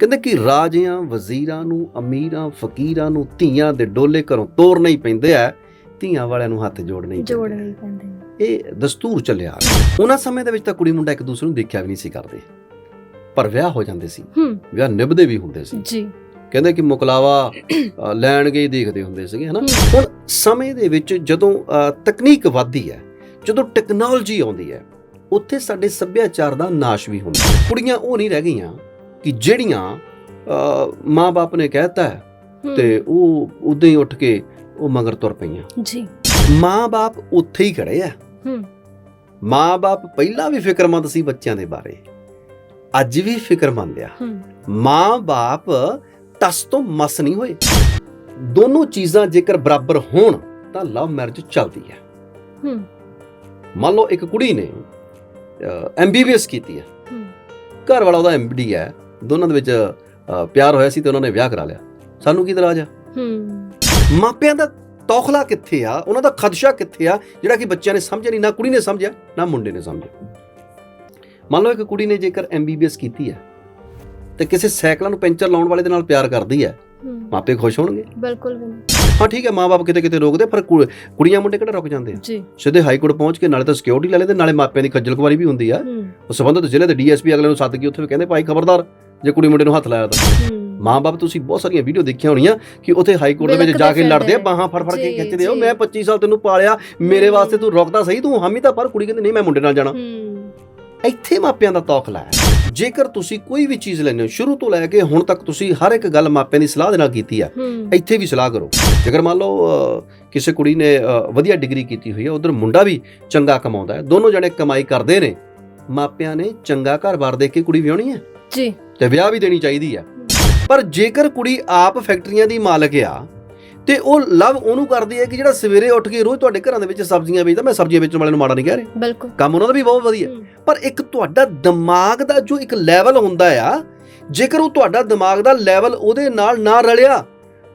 ਕਹਿੰਦੇ ਕਿ ਰਾਜਿਆਂ ਵਜ਼ੀਰਾਂ ਨੂੰ ਅਮੀਰਾਂ ਫਕੀਰਾਂ ਨੂੰ ਧੀਆਂ ਦੇ ਡੋਲੇ ਘਰੋਂ ਤੋਰਨੇ ਹੀ ਪੈਂਦੇ ਆ ਧੀਆਂ ਵਾਲਿਆਂ ਨੂੰ ਹੱਥ ਜੋੜਨੇ ਹੀ ਪੈਂਦੇ। ਜੋੜਨੇ ਹੀ ਪੈਂਦੇ ਨੇ। ਇਹ ਦਸਤੂਰ ਚੱਲਿਆ ਆ। ਉਹਨਾਂ ਸਮੇਂ ਦੇ ਵਿੱਚ ਤਾਂ ਕੁੜੀ ਮੁੰਡਾ ਇੱਕ ਦੂਸਰੇ ਨੂੰ ਦੇਖਿਆ ਵੀ ਨਹੀਂ ਸੀ ਕਰਦੇ ਪਰ ਵਿਆਹ ਹੋ ਜਾਂਦੇ ਸੀ ਹੂੰ ਵਿਆਹ ਨਿਭਦੇ ਵੀ ਹੁੰਦੇ ਸੀ ਜੀ ਕਹਿੰਦੇ ਕਿ ਮੁਕਲਾਵਾ ਅ, ਲੈਣ ਗਏ ਦੇਖਦੇ ਹੁੰਦੇ ਸੀਗੇ ਹਨਾ ਹੂੰ। ਹੁਣ ਸਮੇਂ ਦੇ ਵਿੱਚ ਜਦੋਂ ਅ, ਤਕਨੀਕ ਵੱਧਦੀ ਹੈ ਜਦੋਂ ਟੈਕਨੋਲੋਜੀ ਆਉਂਦੀ ਹੈ ਉੱਥੇ ਸਾਡੇ ਸੱਭਿਆਚਾਰ ਦਾ ਨਾਸ਼ ਵੀ ਹੁੰਦਾ ਹੈ। ਕੁੜੀਆਂ ਉਹ ਨਹੀਂ ਰਹਿ ਗਈਆਂ ਕਿ ਜਿਹੜੀਆਂ ਅ, ਮਾਂ-ਬਾਪ ਨੇ ਕਹਿਤਾ ਤੇ ਉਹ ਉਦਾਂ ਹੀ ਉੱਠ ਕੇ ਉਹ ਮਗਰ ਤੁਰ ਪਈਆਂ। ਜੀ। ਮਾਂ-ਬਾਪ ਉੱਥੇ ਹੀ ਖੜੇ ਆ। ਹੂੰ। ਮਾਂ-ਬਾਪ ਪਹਿਲਾਂ ਵੀ ਫਿਕਰਮੰਦ ਸੀ ਬੱਚਿਆਂ ਦੇ ਬਾਰੇ। ਅੱਜ ਵੀ ਫਿਕਰਮੰਦ ਆ। ਹੂੰ। ਮਾਂ-ਬਾਪ ਟਸ ਤੋਂ ਮਸ ਨਹੀਂ ਹੋਏ। ਦੋਨੋਂ ਚੀਜ਼ਾਂ ਜੇਕਰ ਬਰਾਬਰ ਹੋਣ ਤਾਂ ਲਵ ਮੈਰਿਜ ਚੱਲਦੀ ਹੈ ਹੂੰ। ਮੰਨ ਲਓ ਇੱਕ ਕੁੜੀ ਨੇ ਐਮਬੀਬੀਐਸ ਕੀਤੀ ਹੂੰ। ਘਰ ਵਾਲਾ ਉਹਦਾ ਐਮਡੀ ਹੈ ਦੋਨਾਂ ਦੇ ਵਿੱਚ ਪਿਆਰ ਹੋਇਆ ਸੀ ਤੇ ਉਹਨਾਂ ਨੇ ਵਿਆਹ ਕਰਾ ਲਿਆ। ਸਾਨੂੰ ਕੀ ਇਤਰਾਜ਼ ਆ? ਹੂੰ। ਮਾਪਿਆਂ ਦਾ ਤੌਖਲਾ ਕਿੱਥੇ ਆ? ਉਹਨਾਂ ਦਾ ਖਦਸ਼ਾ ਕਿੱਥੇ ਆ? ਜਿਹੜਾ ਕਿ ਬੱਚਿਆਂ ਨੇ ਸਮਝਿਆ ਨਹੀਂ ਨਾ ਕੁੜੀ ਨੇ ਸਮਝਿਆ ਨਾ ਮੁੰਡੇ ਨੇ ਸਮਝਿਆ। ਮੰਨ ਲਓ ਇੱਕ ਕੁੜੀ ਨੇ ਜੇਕਰ ਐਮਬੀਬੀਐਸ ਕੀਤੀ ਹੈ ਤੇ ਕਿਸੇ ਸਾਈਕਲਾਂ ਨੂੰ ਪੈਂਚਰ ਲਾਉਣ ਵਾਲੇ ਦੇ ਨਾਲ ਪਿਆਰ ਕਰਦੀ ਹੈ ਮਾਪੇ ਖੁਸ਼ ਹੋਣਗੇ? ਬਿਲਕੁਲ ਵੀ ਨਹੀਂ। ਹਾਂ ਠੀਕ ਹੈ ਮਾਪੇ ਕਿਤੇ ਕਿਤੇ ਰੋਕਦੇ ਪਰ ਕੁੜੀਆਂ ਮੁੰਡੇ ਕਿਹੜਾ ਰੁਕ ਜਾਂਦੇ ਆ? ਜੀ। ਸਿੱਧੇ ਹਾਈ ਕੋਰਟ ਪਹੁੰਚ ਕੇ ਨਾਲੇ ਤਾਂ ਸਿਕਿਉਰਿਟੀ ਲੈ ਲੈਂਦੇ ਨਾਲੇ ਮਾਪਿਆਂ ਦੀ ਖੱਜਲ ਖੁਆਰੀ ਵੀ ਹੁੰਦੀ ਆ। ਉਹ ਸੰਬੰਧਿਤ ਜ਼ਿਲ੍ਹੇ ਦੇ ਡੀਐਸਪੀ ਅਗਲੇ ਨੂੰ ਸੱਦ ਕੇ ਉੱਥੇ ਵੀ ਕਹਿੰਦੇ ਭਾਈ ਖਬਰਦਾਰ ਜੇ ਕੁੜੀ ਮੁੰਡੇ ਨੂੰ ਹੱਥ ਲਾਇਆ ਤਾਂ। ਮਾਂ-ਬਾਪ ਤੁਸੀਂ ਬਹੁਤ ਸਾਰੀਆਂ ਵੀਡੀਓ ਦੇਖੀਆਂ ਹੋਣੀਆਂ ਕਿ ਉੱਥੇ ਹਾਈ ਕੋਰਟ ਦੇ ਵਿੱਚ ਜਾ ਕੇ ਲੜਦੇ ਆ ਬਾਹਾਂ ਫੜ ਫੜ ਕੇ ਖਿੱਚਦੇ ਹੋ। ਮੈਂ 25 ਸਾਲ ਤੈਨੂੰ ਪਾਲਿਆ ਮੇਰੇ। ਵਾਸਤੇ ਤੂੰ ਰੁਕਦਾ ਸਹੀ ਤੂੰ ਹਾਮੀ ਤਾਂ ਪਰ ਕੁੜੀ ਕਹਿੰਦੀ ਨਹੀਂ ਮੈਂ ਮੁੰਡੇ ਨਾਲ ਜਾਣਾ। ਇੱਥੇ ਮਾਪਿਆਂ ਦਾ ਤੌਖਲਾ ਹੈ ਜੇਕਰ ਤੁਸੀਂ ਕੋਈ ਵੀ ਚੀਜ਼ ਲੈਂਦੇ ਹੋ ਸ਼ੁਰੂ ਤੋਂ ਲੈ ਕੇ ਹੁਣ ਤੱਕ ਤੁਸੀਂ ਹਰ ਇੱਕ ਗੱਲ ਮਾਪਿਆਂ ਦੀ ਸਲਾਹ ਦੇ ਨਾਲ ਕੀਤੀ ਆ। ਇੱਥੇ ਵੀ ਸਲਾਹ ਕਰੋ। ਜੇਕਰ ਮੰਨ ਲਓ ਕਿਸੇ ਕੁੜੀ ਨੇ ਵਧੀਆ ਡਿਗਰੀ ਕੀਤੀ ਹੋਈ ਹੈ ਉਧਰ ਮੁੰਡਾ ਵੀ ਚੰਗਾ ਕਮਾਉਂਦਾ ਹੈ ਦੋਨੋਂ ਜਣੇ ਕਮਾਈ ਕਰਦੇ ਨੇ। ਮਾਪਿਆਂ ਨੇ ਚੰਗਾ ਘਰ-ਬਾਰ ਦੇਖ ਕੇ ਕੁੜੀ ਵਿਆਹਣੀ ਹੈ? ਜੀ। ਤੇ ਵਿਆਹ ਵੀ ਦੇਣੀ ਚਾਹੀਦੀ ਹੈ। ਪਰ ਜੇਕਰ ਕੁੜੀ ਆਪ ਫੈਕਟਰੀਆਂ ਦੀ ਮਾਲਕ ਆ ਤੇ ਉਹ ਲਵ ਉਹਨੂੰ ਕਰਦੀ ਹੈ ਕਿ ਜਿਹੜਾ ਸਵੇਰੇ ਉੱਠ ਕੇ ਰੋਜ਼ ਤੁਹਾਡੇ ਘਰਾਂ ਦੇ ਵਿੱਚ ਸਬਜ਼ੀਆਂ ਵੇਚਦਾ ਮੈਂ ਸਬਜ਼ੀਆਂ ਵੇਚਣ ਵਾਲੇ ਨੂੰ ਮਾੜਾ ਨਹੀਂ ਕਹਿ ਰਿਹਾ। ਬਿਲਕੁਲ। ਕੰਮ ਉਹਨਾਂ ਦਾ ਵੀ ਬਹੁਤ ਵਧੀਆ। ਪਰ ਇੱਕ ਤੁਹਾਡਾ ਦਿਮਾਗ ਦਾ ਜੋ ਇੱਕ ਲੈਵਲ ਹੁੰਦਾ ਆ ਜੇਕਰ ਉਹ ਤੁਹਾਡਾ ਦਿਮਾਗ ਦਾ ਲੈਵਲ ਉਹਦੇ ਨਾਲ ਨਾ ਰਲਿਆ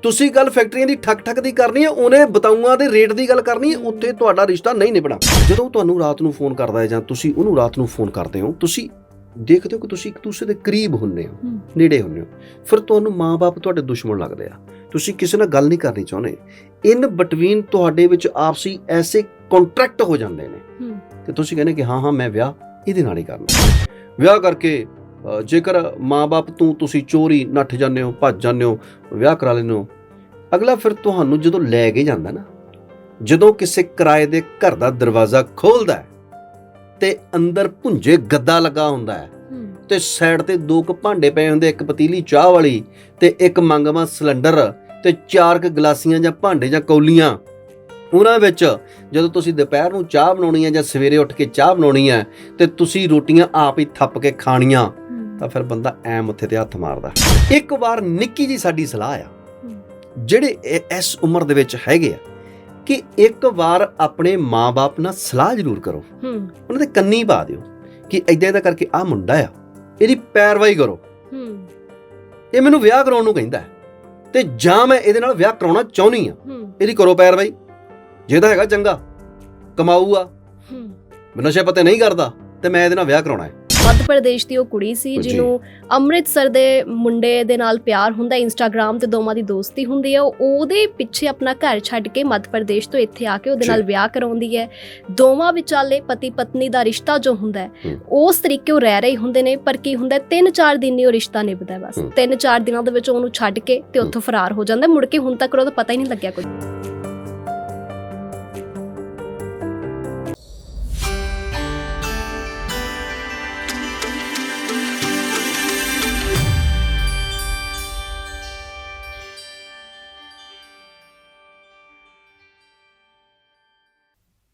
ਤੁਸੀਂ ਗੱਲ ਫੈਕਟਰੀਆਂ ਦੀ ਠੱਕ ਠੱਕ ਦੀ ਕਰਨੀ ਹੈ ਉਹਨੇ ਬਤਾਊਆਂ ਦੇ ਰੇਟ ਦੀ ਗੱਲ ਕਰਨੀ ਹੈ ਉੱਥੇ ਤੁਹਾਡਾ ਰਿਸ਼ਤਾ ਨਹੀਂ ਨਿਭਣਾ। ਜਦੋਂ ਤੁਹਾਨੂੰ ਰਾਤ ਨੂੰ ਫੋਨ ਕਰਦਾ ਹੈ ਜਾਂ ਤੁਸੀਂ ਉਹਨੂੰ ਰਾਤ ਨੂੰ ਫੋਨ ਕਰਦੇ ਹੋ ਤੁਸੀਂ ਦੇਖਦੇ ਹੋ ਕਿ ਤੁਸੀਂ ਇੱਕ ਦੂਸਰੇ ਦੇ ਕਰੀਬ ਹੁੰਦੇ ਹੋ। ਨੇੜੇ ਹੁੰਦੇ ਹੋ। ਫਿਰ ਤੁਹਾਨੂੰ ਮਾਪੇ ਤੁਹਾਡੇ ਦੁਸ਼ਮਣ ਲੱਗਦੇ ਆ। ਤੁਸੀਂ ਕਿਸੇ ਨਾਲ ਗੱਲ ਨਹੀਂ ਕਰਨੀ ਚਾਹੁੰਦੇ। ਇਨ ਬਿਟਵੀਨ ਤੁਹਾਡੇ ਵਿੱਚ ਆਪਸੀ ਐਸੇ ਕੰਟਰੈਕਟ ਹੋ ਜਾਂਦੇ ਨੇ ਤੇ ਤੁਸੀਂ ਕਹਿੰਦੇ ਕਿ ਹਾਂ ਹਾਂ ਮੈਂ ਵਿਆਹ ਇਹਦੇ ਨਾਲ ਹੀ ਕਰਨਾ। ਵਿਆਹ ਕਰਕੇ ਜੇਕਰ ਮਾਪੇ ਤੋਂ ਤੁਸੀਂ ਚੋਰੀ ਨੱਠ ਜਾਂਦੇ ਹੋ ਭੱਜ ਜਾਂਦੇ ਹੋ ਵਿਆਹ ਕਰਾ ਲੈਂਦੇ ਹੋ ਅਗਲਾ ਫਿਰ ਤੁਹਾਨੂੰ ਜਦੋਂ ਲੈ ਕੇ ਜਾਂਦਾ ਨਾ ਜਦੋਂ ਕਿਸੇ ਕਿਰਾਏ ਦੇ ਘਰ ਦਾ ਦਰਵਾਜ਼ਾ ਖੋਲਦਾ ਹੈ ਤੇ ਅੰਦਰ ਭੁੰਜੇ ਗੱਦਾ ਲੱਗਾ ਹੁੰਦਾ ਹੈ। ਤੇ ਸਾਈਡ ਤੇ ਦੋ ਕੁ ਭਾਂਡੇ ਪਏ ਹੁੰਦੇ ਇੱਕ ਪਤੀਲੀ ਚਾਹ ਵਾਲੀ ਤੇ ਇੱਕ ਮੰਗਵਾ ਸਿਲੰਡਰ ਤੇ ਚਾਰ ਕੁ ਗਲਾਸੀਆਂ ਜਾਂ ਭਾਂਡੇ ਜਾਂ ਕੌਲੀਆਂ। ਉਹਨਾਂ ਵਿੱਚ ਜਦੋਂ ਤੁਸੀਂ ਦੁਪਹਿਰ ਨੂੰ ਚਾਹ ਬਣਾਉਣੀ ਹੈ ਜਾਂ ਸਵੇਰੇ ਉੱਠ ਕੇ ਚਾਹ ਬਣਾਉਣੀ ਹੈ ਤੇ ਤੁਸੀਂ ਰੋਟੀਆਂ ਆਪ ਹੀ ਥੱਪ ਕੇ ਖਾਣੀਆਂ ਤਾਂ ਫਿਰ ਬੰਦਾ ਐ ਮੱਥੇ ਤੇ ਹੱਥ ਮਾਰਦਾ। ਇੱਕ ਵਾਰ ਨਿੱਕੀ ਜੀ ਸਾਡੀ ਸਲਾਹ ਆ। ਜਿਹੜੇ ਇਸ ਉਮਰ ਦੇ ਵਿੱਚ ਹੈਗੇ ਆ ਕਿ ਇੱਕ ਵਾਰ ਆਪਣੇ ਮਾਪੇ ਨਾਲ ਸਲਾਹ ਜ਼ਰੂਰ ਕਰੋ। ਹੂੰ। ਉਹਨਾਂ ਦੇ ਕੰਨੀ ਪਾ ਦਿਓ ਕਿ ਐਦਾਂ ਐਦਾਂ ਕਰਕੇ ਆ ਮੁੰਡਾ ਆ ਇਹਦੀ ਪੈਰਵਾਈ ਕਰੋ। ਹੂੰ। ਇਹ ਮੈਨੂੰ ਵਿਆਹ ਕਰਾਉਣ ਨੂੰ ਕਹਿੰਦਾ ਤੇ ਜਾਂ ਮੈਂ ਇਹਦੇ ਨਾਲ ਵਿਆਹ ਕਰਾਉਣਾ ਚਾਹੁੰਦੀ ਆ ਇਹਦੀ ਕਰੋ ਪੈਰਵਾਈ। ਜੇ ਤਾਂ ਹੈਗਾ ਚੰਗਾ ਕਮਾਊ ਆ ਹੂੰ ਨਸ਼ੇ ਪੱਤੇ ਨਹੀਂ ਕਰਦਾ ਤੇ ਮੈਂ ਇਹਦੇ ਨਾਲ ਵਿਆਹ ਕਰਾਉਣਾ ਹੈ। ਮੱਧ ਪ੍ਰਦੇਸ਼ ਦੀ ਉਹ ਕੁੜੀ ਸੀ। ਜਿਹਨੂੰ ਅੰਮ੍ਰਿਤਸਰ ਦੇ ਮੁੰਡੇ ਦੇ ਨਾਲ ਪਿਆਰ ਹੁੰਦਾ ਇੰਸਟਾਗ੍ਰam ਤੇ ਦੋਵਾਂ ਦੀ ਦੋਸਤੀ ਹੁੰਦੀ ਹੈ ਉਹ ਉਹਦੇ ਪਿੱਛੇ ਆਪਣਾ ਘਰ ਛੱਡ ਕੇ ਮੱਧ ਪ੍ਰਦੇਸ਼ ਤੋਂ ਇੱਥੇ ਆ ਕੇ ਉਹਦੇ। ਨਾਲ ਵਿਆਹ ਕਰਾਉਂਦੀ ਹੈ ਦੋਵਾਂ ਵਿਚਾਲੇ ਪਤੀ ਪਤਨੀ ਦਾ ਰਿਸ਼ਤਾ ਜੋ ਹੁੰਦਾ ਹੈ। ਉਸ ਤਰੀਕੇ ਉਹ ਰਹਿ ਰਹੇ ਹੁੰਦੇ ਨੇ ਪਰ ਕੀ ਹੁੰਦਾ ਹੈ, ਤਿੰਨ ਚਾਰ ਦਿਨ ਹੀ ਉਹ ਰਿਸ਼ਤਾ ਨਿਭਦਾ ਬਸ ਹੂੰ। ਤਿੰਨ ਚਾਰ ਦਿਨਾਂ ਦੇ ਵਿੱਚ ਉਹਨੂੰ ਛੱਡ ਕੇ ਤੇ ਉੱਥੋਂ ਫਰਾਰ ਹੋ ਜਾਂਦਾ। ਮੁੜ ਕੇ ਹੁਣ ਤੱਕ ਉਹਦਾ ਪਤਾ ਹੀ ਨਹੀਂ ਲੱਗਿਆ ਕੁਝ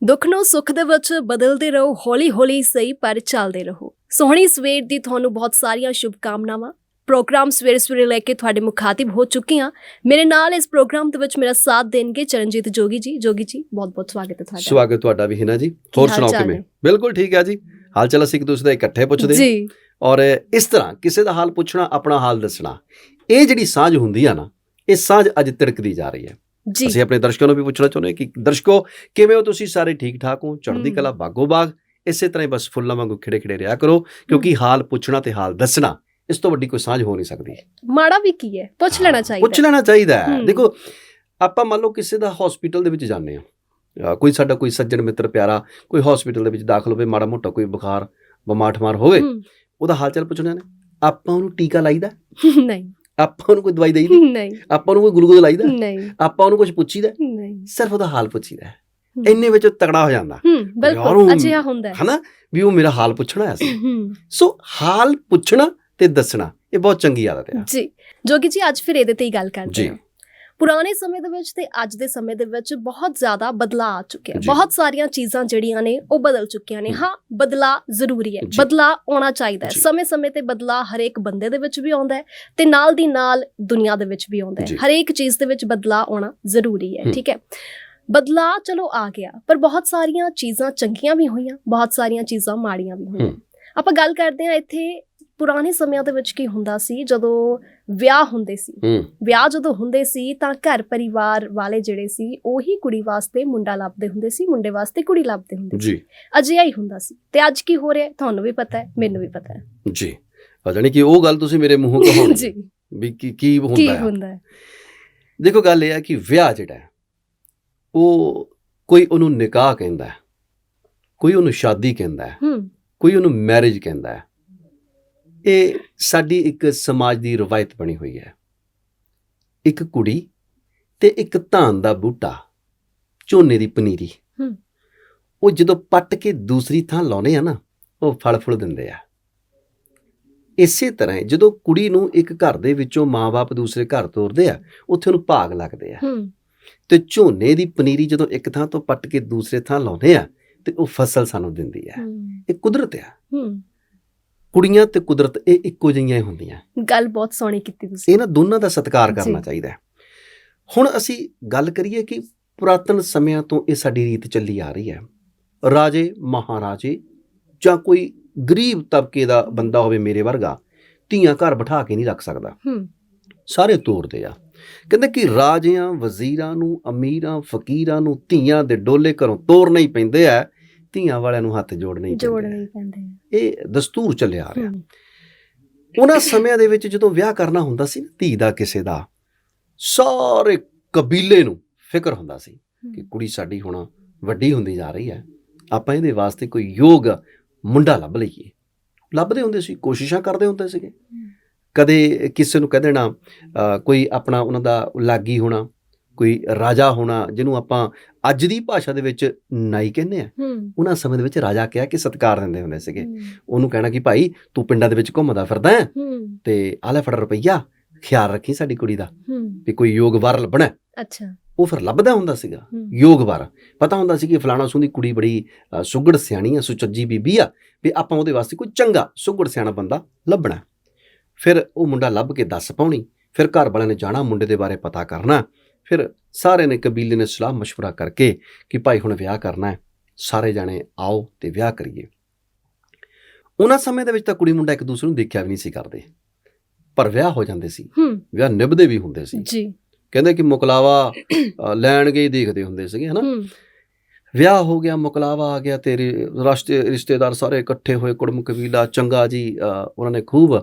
ਦੁੱਖ ਨੂੰ ਸੁੱਖ ਦੇ ਵਿੱਚ ਬਦਲਦੇ ਰਹੋ ਹੌਲੀ-ਹੌਲੀ ਸਹੀ ਪਰ ਚੱਲਦੇ ਰਹੋ। ਸੋਹਣੀ ਸਵੇਰ ਦੀ ਤੁਹਾਨੂੰ ਬਹੁਤ ਸਾਰੀਆਂ ਸ਼ੁਭ ਕਾਮਨਾਵਾਂ ਪ੍ਰੋਗਰਾਮ ਸਵੇਰੇ ਸਵੇਰੇ ਲੈ ਕੇ ਤੁਹਾਡੇ ਮੁਖਾਤਿਬ ਹੋ ਚੁੱਕੀ ਹਾਂ। ਮੇਰੇ ਨਾਲ ਇਸ ਪ੍ਰੋਗਰਾਮ ਦੇ ਵਿੱਚ ਮੇਰਾ ਸਾਥ ਦੇਣਗੇ ਚਰਨਜੀਤ ਜੋਗੀ ਜੀ। ਜੋਗੀ ਜੀ ਬਹੁਤ-ਬਹੁਤ ਸਵਾਗਤ ਹੈ ਤੁਹਾਡਾ। ਸਵਾਗਤ ਤੁਹਾਡਾ ਵੀ ਹੈ ਨਾ ਜੀ? ਹੋਰ ਸੁਣਾਓ ਕਿਵੇਂ? ਬਿਲਕੁਲ ਠੀਕ ਹੈ ਜੀ। ਹਾਲ ਚਾਲ ਅਸੀਂ ਇੱਕ ਦੂਸਰੇ ਦਾ ਇਕੱਠੇ ਪੁੱਛਦੇ ਜੀ। ਔਰ ਇਸ ਤਰ੍ਹਾਂ ਕਿਸੇ ਦਾ ਹਾਲ ਪੁੱਛਣਾ ਆਪਣਾ ਹਾਲ ਦੱਸਣਾ। ਇਹ ਜਿਹੜੀ ਸਾਂਝ ਹੁੰਦੀ ਆ ਨਾ ਇਹ ਸਾਂਝ ਅੱਜ ਤਿੜਕਦੀ ਜਾ ਰਹੀ ਹੈ। ਜੀ। ਅਸੀਂ ਆਪਣੇ ਦਰਸ਼ਕਾਂ ਨੂੰ ਵੀ ਪੁੱਛਣਾ ਚਾਹੁੰਦੇ ਹਾਂ ਕਿ ਦਰਸ਼ਕੋ ਕਿਵੇਂ ਹੋ ਤੁਸੀਂ ਸਾਰੇ ਠੀਕ ਠਾਕ ਹੋ? ਚੜ੍ਹਦੀ। ਕਲਾ ਬਾਗੋ ਬਾਗ। ਇਸੇ ਤਰ੍ਹਾਂ ਹੀ ਬਸ ਫੁੱਲਾਂ ਵਾਂਗੂ ਖਿੜੇ ਖਿੜੇ ਰਿਹਾ ਕਰੋ ਕਿਉਂਕਿ ਹਾਲ ਪੁੱਛਣਾ ਤੇ ਹਾਲ ਦੱਸਣਾ ਇਸ ਤੋਂ ਵੱਡੀ ਕੋਈ ਸਾਂਝ ਹੋ ਨਹੀਂ ਸਕਦੀ। ਮਾੜਾ ਵੀ ਕੀ ਹੈ? ਪੁੱਛ ਲੈਣਾ ਚਾਹੀਦਾ। ਪੁੱਛ ਲੈਣਾ ਚਾਹੀਦਾ ਹੈ। ਦੇਖੋ ਆਪਾਂ ਮੰਨ ਲਓ ਕਿਸੇ ਦਾ ਹਸਪੀਟਲ ਦੇ ਵਿੱਚ ਜਾਂਦੇ ਆ ਕੋਈ ਸਾਡਾ ਕੋਈ ਸੱਜਣ ਮਿੱਤਰ ਪਿਆਰਾ ਕੋਈ ਹਸਪੀਟਲ ਦੇ ਵਿੱਚ ਦਾਖਲ ਹੋਵੇ ਮਾੜਾ ਮੋਟਾ ਕੋਈ ਬੁਖਾਰ ਬਿਮਾਰ ਠਮਾਰ ਹੋਵੇ ਉਹਦਾ ਹਾਲ ਚਾਲ ਪੁੱਛਣਾ ਨੇ। ਆਪਾਂ ਉਹਨੂੰ ਟੀਕਾ ਲਾਈਦਾ? ਨਹੀਂ। ਆਪਾਂ ਉਹਨੂੰ ਕੋਈ ਦਵਾਈ ਦੇਈਦੀ ਨਹੀਂ। ਆਪਾਂ ਉਹਨੂੰ ਕੋਈ ਗਲੂਕੋਜ਼ ਲਾਈਦਾ ਨਹੀਂ। ਆਪਾਂ ਉਹਨੂੰ ਕੁਝ ਪੁੱਛੀਦਾ? ਨਹੀਂ। ਸਿਰਫ ਉਹਦਾ ਹਾਲ ਪੁੱਛੀਦਾ। ਹੂੰ। ਇੰਨੇ ਵਿੱਚ ਤਗੜਾ ਹੋ ਜਾਂਦਾ। ਬਿਲਕੁਲ। ਅਜਿਹਾ ਹੁੰਦਾ ਹੈ। ਹਨਾ? ਵੀ ਉਹ ਮੇਰਾ ਹਾਲ ਪੁੱਛਣਾ ਆਇਆ ਸੀ ਹੂੰ। ਸੋ ਹਾਲ ਪੁੱਛਣਾ ਤੇ ਦੱਸਣਾ ਇਹ ਬਹੁਤ ਚੰਗੀ ਆਦਤ ਹੈ। ਜੀ। ਜੋਗੀ ਜੀ ਅੱਜ ਫਿਰ ਇਹਦੇ ਤੇ ਹੀ ਗੱਲ ਕਰਦੇ ਜੀ। ਹਾਂ। ਪੁਰਾਣੇ ਸਮੇਂ ਦੇ ਵਿੱਚ ਤੇ ਅੱਜ ਦੇ ਸਮੇਂ ਦੇ ਵਿੱਚ ਬਹੁਤ ਜ਼ਿਆਦਾ ਬਦਲਾਅ ਆ ਚੁੱਕਿਆ। ਬਹੁਤ ਸਾਰੀਆਂ ਚੀਜ਼ਾਂ ਜਿਹੜੀਆਂ ਨੇ ਉਹ ਬਦਲ ਚੁੱਕੀਆਂ ਨੇ। ਹਾਂ ਬਦਲਾਅ ਜ਼ਰੂਰੀ ਹੈ। ਬਦਲਾਅ ਆਉਣਾ ਚਾਹੀਦਾ ਹੈ। ਸਮੇਂ-ਸਮੇਂ ਤੇ ਬਦਲਾਅ ਹਰੇਕ ਬੰਦੇ ਦੇ ਵਿੱਚ ਵੀ ਆਉਂਦਾ ਹੈ ਤੇ ਨਾਲ ਦੀ ਨਾਲ ਦੁਨੀਆ ਦੇ ਵਿੱਚ ਵੀ ਆਉਂਦਾ ਹੈ। ਹਰੇਕ ਚੀਜ਼ ਦੇ ਵਿੱਚ ਬਦਲਾਅ ਆਉਣਾ ਜ਼ਰੂਰੀ ਹੈ। ਠੀਕ ਹੈ ਬਦਲਾਅ ਚਲੋ ਆ ਗਿਆ ਪਰ ਬਹੁਤ ਸਾਰੀਆਂ ਚੀਜ਼ਾਂ ਚੰਗੀਆਂ ਵੀ ਹੋਈਆਂ ਬਹੁਤ ਸਾਰੀਆਂ ਚੀਜ਼ਾਂ ਮਾੜੀਆਂ ਵੀ ਹੋਈਆਂ। ਆਪਾਂ ਗੱਲ ਕਰਦੇ ਹਾਂ ਇੱਥੇ ਪੁਰਾਣੇ ਸਮਿਆਂ ਦੇ ਵਿੱਚ ਕੀ ਹੁੰਦਾ ਸੀ? ਜਦੋਂ ਵਿਆਹ ਹੁੰਦੇ ਸੀ। ਵਿਆਹ ਜਦੋਂ ਹੁੰਦੇ ਸੀ ਤਾਂ ਘਰ ਪਰਿਵਾਰ ਵਾਲੇ ਜਿਹੜੇ ਸੀ ਉਹੀ ਕੁੜੀ ਵਾਸਤੇ ਮੁੰਡਾ ਲੱਭਦੇ ਹੁੰਦੇ ਸੀ ਮੁੰਡੇ ਵਾਸਤੇ ਕੁੜੀ ਲੱਭਦੇ ਹੁੰਦੇ ਸੀ। ਅਜਿਹਾ ਹੀ ਹੁੰਦਾ ਸੀ। ਤੇ ਅੱਜ ਕੀ ਹੋ ਰਿਹਾ? ਤੁਹਾਨੂੰ ਵੀ ਪਤਾ ਹੈ ਮੈਨੂੰ ਵੀ ਪਤਾ ਹੈ। ਜੀ। ਜਾਣੀ ਕਿ ਉਹ ਗੱਲ ਤੁਸੀਂ ਮੇਰੇ ਮੂੰਹੋਂ ਕਹਾਉਣੀ ਜੀ। ਵੀ ਕੀ ਕੀ ਕੀ ਹੁੰਦਾ ਹੈ? ਹੁੰਦਾ ਹੈ? ਦੇਖੋ ਗੱਲ ਇਹ ਹੈ ਕਿ ਵਿਆਹ ਜਿਹੜਾ ਉਹ ਕੋਈ ਉਹਨੂੰ ਨਿਕਾਹ ਕਹਿੰਦਾ ਹੈ ਕੋਈ ਉਹਨੂੰ ਸ਼ਾਦੀ ਕਹਿੰਦਾ ਹੈ ਹੂੰ। ਕੋਈ ਉਹਨੂੰ ਮੈਰਿਜ ਕਹਿੰਦਾ ਹੈ। ਇਹ ਸਾਡੀ ਇੱਕ ਸਮਾਜ ਦੀ ਰਵਾਇਤ ਬਣੀ ਹੋਈ ਹੈ। ਇੱਕ ਕੁੜੀ ਤੇ ਇੱਕ ਧਾਨ ਦਾ ਬੂਟਾ ਝੋਨੇ ਦੀ ਪਨੀਰੀ। ਉਹ ਜਦੋਂ ਪੱਟ ਕੇ ਦੂਸਰੀ ਥਾਂ ਲਾਉਨੇ ਆ ਨਾ ਉਹ ਫਲ ਫੁੱਲ ਦਿੰਦੇ ਆ। ਇਸੇ ਤਰ੍ਹਾਂ ਜਦੋਂ ਕੁੜੀ ਨੂੰ ਇੱਕ ਘਰ ਦੇ ਵਿੱਚੋਂ ਮਾਪੇ ਦੂਸਰੇ ਘਰ ਤੋਰਦੇ ਆ ਉੱਥੇ ਉਹਨੂੰ ਭਾਗ ਲੱਗਦੇ ਆ। ਤੇ ਝੋਨੇ ਦੀ ਪਨੀਰੀ ਜਦੋਂ ਇੱਕ ਥਾਂ ਤੋਂ ਪੱਟ ਕੇ ਦੂਸਰੇ ਥਾਂ ਲਾਉਂਦੇ ਆ ਤੇ ਉਹ ਫਸਲ ਸਾਨੂੰ ਦਿੰਦੀ ਆ। ਇਹ ਕੁਦਰਤ ਆ। ਕੁੜੀਆਂ ਤੇ ਕੁਦਰਤ ਇਹ ਇੱਕੋ ਜਿਹੀਆਂ ਹੀ ਹੁੰਦੀਆਂ। ਗੱਲ ਬਹੁਤ ਸੋਹਣੀ ਕੀਤੀ ਤੁਸੀਂ। ਇਹਨਾਂ ਦੋਨਾਂ ਦਾ ਸਤਿਕਾਰ ਕਰਨਾ। ਚਾਹੀਦਾ ਹੈ। ਹੁਣ ਅਸੀਂ ਗੱਲ ਕਰੀਏ ਕਿ ਪੁਰਾਤਨ ਸਮਿਆਂ ਤੋਂ ਇਹ ਸਾਡੀ ਰੀਤ ਚੱਲੀ ਆ ਰਹੀ ਹੈ। ਰਾਜੇ ਮਹਾਰਾਜੇ ਜਾਂ ਕੋਈ ਗਰੀਬ ਤਬਕੇ ਦਾ ਬੰਦਾ ਹੋਵੇ ਮੇਰੇ ਵਰਗਾ ਧੀਆਂ ਘਰ ਬਿਠਾ ਕੇ ਨਹੀਂ ਰੱਖ ਸਕਦਾ। ਹੂੰ। ਸਾਰੇ ਤੋੜਦੇ ਆ। ਕਹਿੰਦੇ ਕਿ ਰਾਜਿਆਂ ਵਜ਼ੀਰਾਂ ਨੂੰ ਅਮੀਰਾਂ ਫਕੀਰਾਂ ਨੂੰ ਧੀਆਂ ਦੇ ਡੋਲੇ ਘਰੋਂ ਤੋਰਨੇ ਹੀ ਪੈਂਦੇ ਆ। ਧੀਆਂ ਵਾਲਿਆਂ ਨੂੰ ਹੱਥ ਜੋੜਨੇ ਹੀ ਪੈਂਦੇ ਜੋੜਨੇ ਪੈਂਦੇ ਆ। ਇਹ ਦਸਤੂਰ ਚੱਲਿਆ ਆ ਰਿਹਾ। ਉਹਨਾਂ ਸਮਿਆਂ ਦੇ ਵਿੱਚ ਜਦੋਂ ਵਿਆਹ ਕਰਨਾ ਹੁੰਦਾ ਸੀ ਨਾ ਧੀ ਦਾ ਕਿਸੇ ਦਾ ਸਾਰੇ ਕਬੀਲੇ ਨੂੰ ਫਿਕਰ ਹੁੰਦਾ ਸੀ ਕਿ ਕੁੜੀ ਸਾਡੀ ਹੁਣ ਵੱਡੀ ਹੁੰਦੀ ਜਾ ਰਹੀ ਹੈ। ਆਪਾਂ ਇਹਦੇ ਵਾਸਤੇ ਕੋਈ ਯੋਗ ਮੁੰਡਾ ਲੱਭ ਲਈਏ। ਲੱਭਦੇ ਹੁੰਦੇ ਸੀ ਕੋਸ਼ਿਸ਼ਾਂ ਕਰਦੇ ਹੁੰਦੇ ਸੀਗੇ। ਕਦੇ ਕਿਸੇ ਨੂੰ ਕਹਿ ਦੇਣਾ ਅ, ਕੋਈ ਆਪਣਾ ਉਹਨਾਂ ਦਾ ਲਾਗੀ ਹੋਣਾ ਕੋਈ ਰਾਜਾ ਹੋਣਾ ਜਿਹਨੂੰ ਆਪਾਂ ਅੱਜ ਦੀ ਭਾਸ਼ਾ ਦੇ ਵਿੱਚ ਨਾਈ ਕਹਿੰਦੇ ਆ ਉਹਨਾਂ ਸਮੇਂ ਦੇ ਵਿੱਚ ਰਾਜਾ ਕਿਹਾ ਕਿ ਸਤਿਕਾਰ ਦਿੰਦੇ ਹੁੰਦੇ ਸੀਗੇ। ਉਹਨੂੰ ਕਹਿਣਾ ਕਿ ਭਾਈ ਤੂੰ ਪਿੰਡਾਂ ਦੇ ਵਿੱਚ ਘੁੰਮਦਾ ਫਿਰਦਾ ਤੇ ਆਹ ਲੈ ਫੜ ਰੁਪਈਆ ਖਿਆਲ ਰੱਖੀ ਸਾਡੀ ਕੁੜੀ ਦਾ ਵੀ ਕੋਈ ਯੋਗ ਵਰ ਲੱਭਣਾ। ਅੱਛਾ। ਉਹ ਫਿਰ ਲੱਭਦਾ ਹੁੰਦਾ ਸੀਗਾ ਯੋਗ ਵਰ। ਪਤਾ ਹੁੰਦਾ ਸੀ ਕਿ ਫਲਾਣਾ ਸੂ ਦੀ ਕੁੜੀ ਬੜੀ ਅ, ਸੁਘੜ ਸਿਆਣੀ ਆ ਸੁਚੱਜੀ ਬੀਬੀ ਆ ਵੀ ਆਪਾਂ ਉਹਦੇ ਵਾਸਤੇ ਕੋਈ ਚੰਗਾ ਸੁਘੜ ਸਿਆਣਾ ਬੰਦਾ ਲੱਭਣਾ। ਫਿਰ ਉਹ ਮੁੰਡਾ ਲੱਭ ਕੇ ਦੱਸ ਪਾਉਣੀ ਫਿਰ ਘਰ ਵਾਲਿਆਂ ਨੇ ਜਾਣਾ ਮੁੰਡੇ ਦੇ ਬਾਰੇ ਪਤਾ ਕਰਨਾ। ਫਿਰ ਸਾਰੇ ਨੇ ਕਬੀਲੇ ਨੇ ਸਲਾਹ مشورہ ਕਰਕੇ ਕਿ ਭਾਈ ਹੁਣ ਵਿਆਹ ਕਰਨਾ ਹੈ ਸਾਰੇ ਜਾਣੇ ਆਓ ਤੇ ਵਿਆਹ ਕਰੀਏ ਉਹਨਾਂ ਸਮੇਂ ਦੇ ਵਿੱਚ ਤਾਂ ਕੁੜੀ ਮੁੰਡਾ ਇੱਕ ਦੂਸਰੇ ਨੂੰ ਦੇਖਿਆ ਵੀ ਨਹੀਂ ਸੀ ਕਰਦੇ ਪਰ ਵਿਆਹ ਹੋ ਜਾਂਦੇ ਸੀ ਹੂੰ ਵਿਆਹ ਨਿਭਦੇ ਵੀ ਹੁੰਦੇ ਸੀ ਜੀ ਕਹਿੰਦੇ ਕਿ ਮੁਕਲਾਵਾ ਅ, ਲੈਣ ਗਏ ਹੀ ਦੇਖਦੇ ਹੁੰਦੇ ਸੀਗੇ ਹਨਾ ਹੂੰ ਵਿਆਹ ਹੋ ਗਿਆ ਮੁਕਲਾਵਾ ਆ ਗਿਆ ਤੇਰੇ ਰਸਤੇ ਰਿਸ਼ਤੇਦਾਰ ਸਾਰੇ ਇਕੱਠੇ ਹੋਏ ਕੁੜਮ ਕਬੀਲਾ ਚੰਗਾ ਜੀ ਅ, ਉਹਨਾਂ ਨੇ ਖੂਬ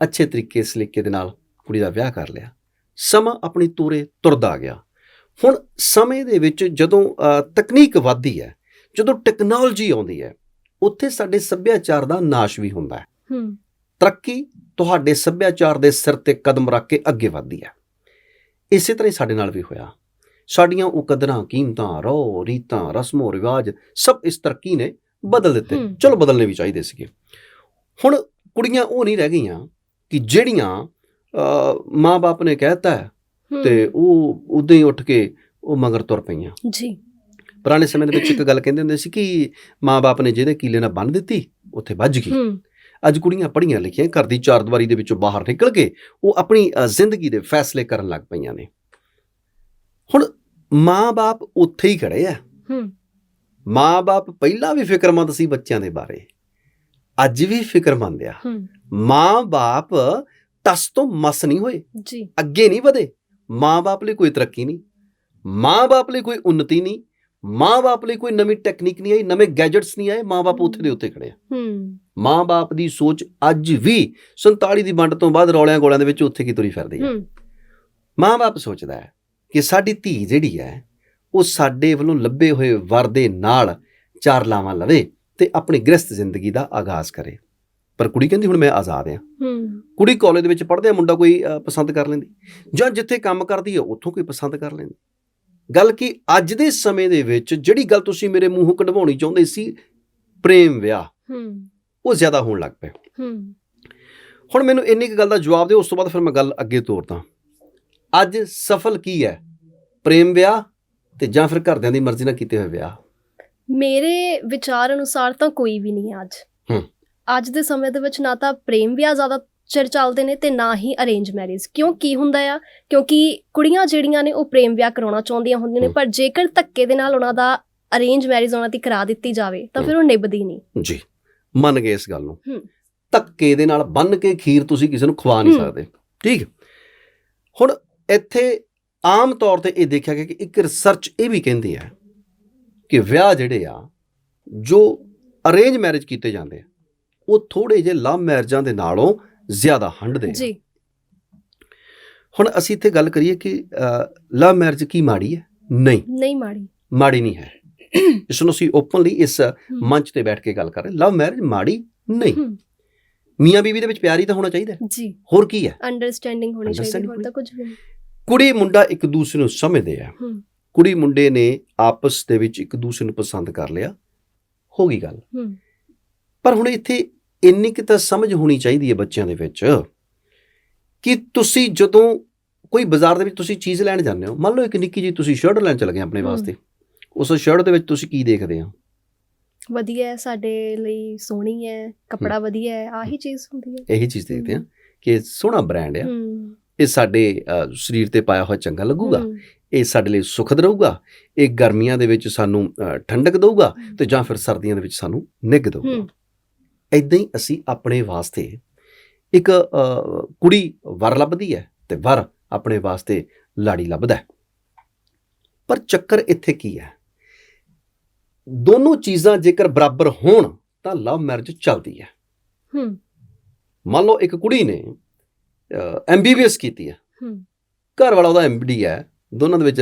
ਅੱਛੇ ਤਰੀਕੇ ਸਲੀਕੇ ਦੇ ਨਾਲ ਕੁੜੀ ਦਾ ਵਿਆਹ ਕਰ ਲਿਆ ਸਮਾਂ ਆਪਣੀ ਤੂਰੇ ਤੁਰਦਾ ਗਿਆ। ਹੁਣ ਸਮੇਂ ਦੇ ਵਿੱਚ ਜਦੋਂ ਤਕਨੀਕ ਵੱਧਦੀ ਹੈ ਜਦੋਂ ਟੈਕਨੋਲੋਜੀ ਆਉਂਦੀ ਹੈ ਉੱਥੇ ਸਾਡੇ ਸੱਭਿਆਚਾਰ ਦਾ ਨਾਸ਼ ਵੀ ਹੁੰਦਾ ਹੈ। ਹੂੰ। ਤਰੱਕੀ ਤੁਹਾਡੇ ਸੱਭਿਆਚਾਰ ਦੇ ਸਿਰ ਤੇ ਕਦਮ ਰੱਖ ਕੇ ਅੱਗੇ ਵਧਦੀ ਹੈ। ਇਸੇ ਤਰ੍ਹਾਂ ਹੀ ਸਾਡੇ ਨਾਲ ਵੀ ਹੋਇਆ। ਸਾਡੀਆਂ ਉਹ ਕਦਰਾਂ ਕੀਮਤਾਂ ਰੋ ਰੀਤਾਂ ਰਸਮੋ ਰਿਵਾਜ ਸਭ ਇਸ ਤਰੱਕੀ ਨੇ ਬਦਲ ਦਿੱਤੇ। ਚਲੋ ਬਦਲਨੇ ਵੀ ਚਾਹੀਦੇ ਸੀਗੇ। ਹੁਣ ਕੁੜੀਆਂ ਉਹ ਨਹੀਂ ਰਹਿ ਗਈਆਂ ਕਿ ਜਿਹੜੀਆਂ ਮਾਂ-ਬਾਪ ਨੇ ਕਹਿਤਾ ਤੇ ਉਹ ਉਦਾਂ ਹੀ ਉੱਠ ਕੇ ਉਹ ਮਗਰ ਤੁਰ ਪਈਆਂ। ਜੀ। ਪੁਰਾਣੇ ਸਮੇਂ ਦੇ ਵਿੱਚ ਇੱਕ ਗੱਲ ਕਹਿੰਦੇ ਹੁੰਦੇ ਸੀ ਕਿ ਮਾਂ-ਬਾਪ ਨੇ ਜਿਹਦੇ ਕੀਲੇ ਨਾਲ ਬੰਨ ਦਿੱਤੀ ਉੱਥੇ ਵੱਜ ਗਈ। ਅੱਜ ਕੁੜੀਆਂ ਪੜ੍ਹੀਆਂ ਲਿਖੀਆਂ ਘਰ ਦੀ ਚਾਰਦੀਵਾਰੀ ਦੇ ਵਿੱਚੋਂ ਬਾਹਰ ਨਿਕਲ ਕੇ ਉਹ ਆਪਣੀ ਜ਼ਿੰਦਗੀ ਦੇ ਫੈਸਲੇ ਕਰਨ ਲੱਗ ਪਈਆਂ ਨੇ। ਹੁਣ ਮਾਂ-ਬਾਪ ਉੱਥੇ ਹੀ ਖੜੇ ਆ। ਮਾਂ-ਬਾਪ ਪਹਿਲਾਂ ਵੀ ਫਿਕਰਮੰਦ ਸੀ ਬੱਚਿਆਂ ਦੇ ਬਾਰੇ। ਅੱਜ ਵੀ ਫਿਕਰਮੰਦ ਆ। ਮਾਂ-ਬਾਪ ਤਸ ਤੋਂ ਮਸ ਨਹੀਂ ਹੋਏ। ਜੀ। ਅੱਗੇ ਨਹੀਂ ਵਧੇ। ਮਾਂ-ਬਾਪ ਲਈ ਕੋਈ ਤਰੱਕੀ ਨਹੀਂ। ਮਾਂ-ਬਾਪ ਲਈ ਕੋਈ ਉન્નਤੀ ਨਹੀਂ। ਮਾਂ-ਬਾਪ ਲਈ ਕੋਈ ਨਵੀਂ ਟੈਕਨੀਕ ਨਹੀਂ ਆਈ ਨਵੇਂ ਗੈਜਟਸ ਨਹੀਂ ਆਏ। ਮਾਂ-ਬਾਪ ਉੱਥੇ ਦੇ ਉੱਤੇ ਖੜੇ ਆ। ਹੂੰ। ਮਾਂ-ਬਾਪ ਦੀ ਸੋਚ ਅੱਜ ਵੀ 47 ਦੀ ਵੰਡ ਤੋਂ ਬਾਅਦ ਰੌਲਿਆਂ ਗੋਲਿਆਂ ਦੇ ਵਿੱਚ ਉੱਥੇ ਕੀ ਤੁਰੀ ਫਿਰਦੀ ਹੈ। ਹੂੰ ਮਾਂ-ਬਾਪ ਸੋਚਦਾ ਹੈ ਕਿ ਸਾਡੀ ਧੀ ਜਿਹੜੀ ਹੈ ਉਹ ਸਾਡੇ ਵੱਲੋਂ ਲੱਭੇ ਹੋਏ ਵਰ ਦੇ ਨਾਲ ਚਾਰ ਲਾਵਾਂ ਲਵੇ ਤੇ ਆਪਣੀ ਗ੍ਰਸਤ ਜ਼ਿੰਦਗੀ ਦਾ ਆਗਾਜ਼ ਕਰੇ। ਪਰ ਕੁੜੀ ਕਹਿੰਦੀ ਹੁਣ ਮੈਂ ਆਜ਼ਾਦ ਹੂੰ। ਕੁੜੀ ਕਾਲਜ ਦੇ ਵਿੱਚ ਪੜ੍ਹਦੇ ਆ ਮੁੰਡਾ ਕੋਈ ਪਸੰਦ ਕਰ ਲੈਂਦੀ। ਜਾਂ ਜਿੱਥੇ ਕੰਮ ਕਰਦੀ ਹੈ ਉੱਥੋਂ ਕੋਈ ਪਸੰਦ ਕਰ ਲੈਂਦੀ। ਗੱਲ ਕੀ ਅੱਜ ਦੇ ਸਮੇਂ ਦੇ ਵਿੱਚ ਜਿਹੜੀ ਗੱਲ ਤੁਸੀਂ ਮੇਰੇ ਮੂੰਹੋਂ ਕਢਵਾਉਣੀ ਚਾਹੁੰਦੇ ਸੀ ਪ੍ਰੇਮ ਵਿਆਹ ਉਹ ਜ਼ਿਆਦਾ ਹੋਣ ਲੱਗ ਪਿਆ। ਹੂੰ। ਹੁਣ ਮੈਨੂੰ ਇੰਨੀ ਕੁ ਗੱਲ ਦਾ ਜਵਾਬ ਦਿਓ ਉਸ ਤੋਂ ਬਾਅਦ ਫਿਰ ਮੈਂ ਗੱਲ ਅੱਗੇ ਤੋਰਦਾ। ਅੱਜ ਸਫਲ ਕੀ ਹੈ? ਪ੍ਰੇਮ ਵਿਆਹ ਤੇ ਜਾਂ ਫਿਰ ਘਰਦਿਆਂ ਦੀ ਮਰਜ਼ੀ ਨਾਲ ਕੀਤੇ ਹੋਏ ਵਿਆਹ? ਮੇਰੇ ਵਿਚਾਰ ਅਨੁਸਾਰ ਤਾਂ ਕੋਈ ਵੀ ਨਹੀਂ ਹੈ ਅੱਜ। ਹੂੰ। ਅੱਜ ਦੇ ਸਮੇਂ ਦੇ ਵਿੱਚ ਨਾ ਤਾਂ ਪ੍ਰੇਮ ਵਿਆਹ ਜ਼ਿਆਦਾ ਚਿਰ ਚੱਲਦੇ ਨੇ ਤੇ ਨਾ ਹੀ ਅਰੇਂਜ ਮੈਰਿਜ ਕਿਉਂ ਕੀ ਹੁੰਦਾ ਆ ਕਿਉਂਕਿ ਕੁੜੀਆਂ ਜਿਹੜੀਆਂ ਨੇ ਉਹ ਪ੍ਰੇਮ ਵਿਆਹ ਕਰਾਉਣਾ ਚਾਹੁੰਦੀਆਂ ਹੁੰਦੀਆਂ ਨੇ। ਪਰ ਜੇਕਰ ਧੱਕੇ ਦੇ ਨਾਲ ਉਹਨਾਂ ਦਾ ਅਰੇਂਜ ਮੈਰਿਜ ਉਹਨਾਂ ਦੀ ਕਰਾ ਦਿੱਤੀ ਜਾਵੇ ਤਾਂ ਫਿਰ ਉਹ ਨਿਭਦੀ ਨਹੀਂ ਜੀ ਮੰਨ ਗਏ ਇਸ ਗੱਲ ਨੂੰ। ਧੱਕੇ ਦੇ ਨਾਲ ਬੰਨ ਕੇ ਖੀਰ ਤੁਸੀਂ ਕਿਸੇ ਨੂੰ ਖਵਾ ਨਹੀਂ। ਸਕਦੇ ਠੀਕ। ਹੁਣ ਇੱਥੇ ਆਮ ਤੌਰ ਤੇ ਇਹ ਦੇਖਿਆ ਗਿਆ ਕਿ ਇੱਕ ਰਿਸਰਚ ਇਹ ਵੀ ਕਹਿੰਦੀ ਹੈ ਕਿ ਵਿਆਹ ਜਿਹੜੇ ਆ ਜੋ ਅਰੇਂਜ ਮੈਰਿਜ ਕੀਤੇ ਜਾਂਦੇ ਆ ਉਹ ਥੋੜੇ ਜਿਹੇ ਲਵ ਮੈਰਿਜਾਂ ਦੇ ਨਾਲੋਂ ਜ਼ਿਆਦਾ ਹੰਡਦੇ ਆ। ਜੀ। ਹੁਣ ਅਸੀਂ ਇੱਥੇ ਗੱਲ ਕਰੀਏ ਕਿ ਲਵ ਮੈਰਿਜ ਕੀ ਮਾੜੀ ਹੈ? ਨਹੀਂ। ਨਹੀਂ ਮਾੜੀ। ਮਾੜੀ ਨਹੀਂ ਹੈ। ਇਸ ਨੂੰ ਅਸੀਂ ਓਪਨਲੀ ਇਸ ਮੰਚ ਤੇ ਬੈਠ ਕੇ ਗੱਲ ਕਰ ਰਹੇ ਲਵ ਮੈਰਿਜ ਮਾੜੀ ਨਹੀਂ। ਮੀਆਂ ਬੀਵੀ ਦੇ ਵਿੱਚ ਪਿਆਰ ਹੀ ਤਾਂ ਹੋਣਾ ਚਾਹੀਦਾ। ਜੀ। ਹੋਰ ਕੀ ਹੈ? ਅੰਡਰਸਟੈਂਡਿੰਗ ਹੋਣੀ ਚਾਹੀਦੀ ਹੋਰ ਤਾਂ ਕੁਝ ਵੀ ਨਹੀਂ। ਕੁੜੀ ਮੁੰਡਾ ਇੱਕ ਦੂਸਰੇ ਨੂੰ ਸਮਝਦੇ ਆ। ਕੁੜੀ ਮੁੰਡੇ ਨੇ ਆਪਸ ਦੇ ਵਿੱਚ ਇੱਕ ਦੂਸਰੇ ਨੂੰ ਪਸੰਦ ਕਰ ਲਿਆ। ਹੋ ਗਈ ਗੱਲ। ਪਰ ਹੁਣ ਇੱਥੇ ਇੰਨੀ ਕੁ ਤਾਂ ਸਮਝ ਹੋਣੀ ਚਾਹੀਦੀ ਹੈ ਬੱਚਿਆਂ ਦੇ ਵਿੱਚ ਕਿ ਤੁਸੀਂ ਜਦੋਂ ਕੋਈ ਬਾਜ਼ਾਰ ਦੇ ਵਿੱਚ ਤੁਸੀਂ ਚੀਜ਼ ਲੈਣ ਜਾਂਦੇ ਹੋ ਮੰਨ ਲਓ ਇੱਕ ਨਿੱਕੀ ਜੀ ਤੁਸੀਂ ਸ਼ਰਟ ਲੈਣ ਚਲੇ ਗਏ ਆਪਣੇ। ਵਾਸਤੇ ਉਸ ਸ਼ਰਟ ਦੇ ਵਿੱਚ ਤੁਸੀਂ ਕੀ ਦੇਖਦੇ ਹੋ? ਵਧੀਆ ਹੈ ਸਾਡੇ ਲਈ ਸੋਹਣੀ ਹੈ ਕੱਪੜਾ ਵਧੀਆ ਹੈ ਆਹੀ ਚੀਜ਼ ਹੁੰਦੀ ਹੈ। ਇਹੀ ਚੀਜ਼ ਦੇਖਦੇ ਆ ਕਿ ਸੋਹਣਾ ਬ੍ਰਾਂਡ ਆ। ਇਹ ਸਾਡੇ ਸਰੀਰ ਤੇ ਪਾਇਆ ਹੋਇਆ ਚੰਗਾ ਲੱਗੂਗਾ ਇਹ ਸਾਡੇ ਲਈ ਸੁਖਦ ਰਹੂਗਾ ਇਹ ਗਰਮੀਆਂ ਦੇ ਵਿੱਚ ਸਾਨੂੰ ਠੰਡਕ ਦਊਗਾ ਤੇ ਜਾਂ ਫਿਰ ਸਰਦੀਆਂ ਦੇ ਵਿੱਚ ਸਾਨੂੰ ਨਿੱਘ ਦਊਗਾ। ਇਦਾਂ ਹੀ ਅਸੀਂ ਆਪਣੇ ਵਾਸਤੇ ਇੱਕ ਕੁੜੀ ਵਰ ਲੱਭਦੀ ਹੈ ਤੇ ਵਰ ਆਪਣੇ ਵਾਸਤੇ ਲਾੜੀ ਲੱਭਦਾ ਹੈ। ਪਰ ਚੱਕਰ ਇੱਥੇ ਕੀ ਹੈ? ਦੋਨੋਂ ਚੀਜ਼ਾਂ ਜੇਕਰ ਬਰਾਬਰ ਹੋਣ ਤਾਂ ਲਵ ਮੈਰਿਜ ਚੱਲਦੀ ਹੈ। ਹੂੰ। ਮੰਨ ਲਓ ਇੱਕ ਕੁੜੀ ਨੇ ਐਮਬੀਬੀਐਸ ਕੀਤੀ ਹੈ। ਹੂੰ। ਘਰ ਵਾਲਾ ਉਹਦਾ ਐਮਡੀ ਹੈ ਦੋਨਾਂ ਦੇ ਵਿੱਚ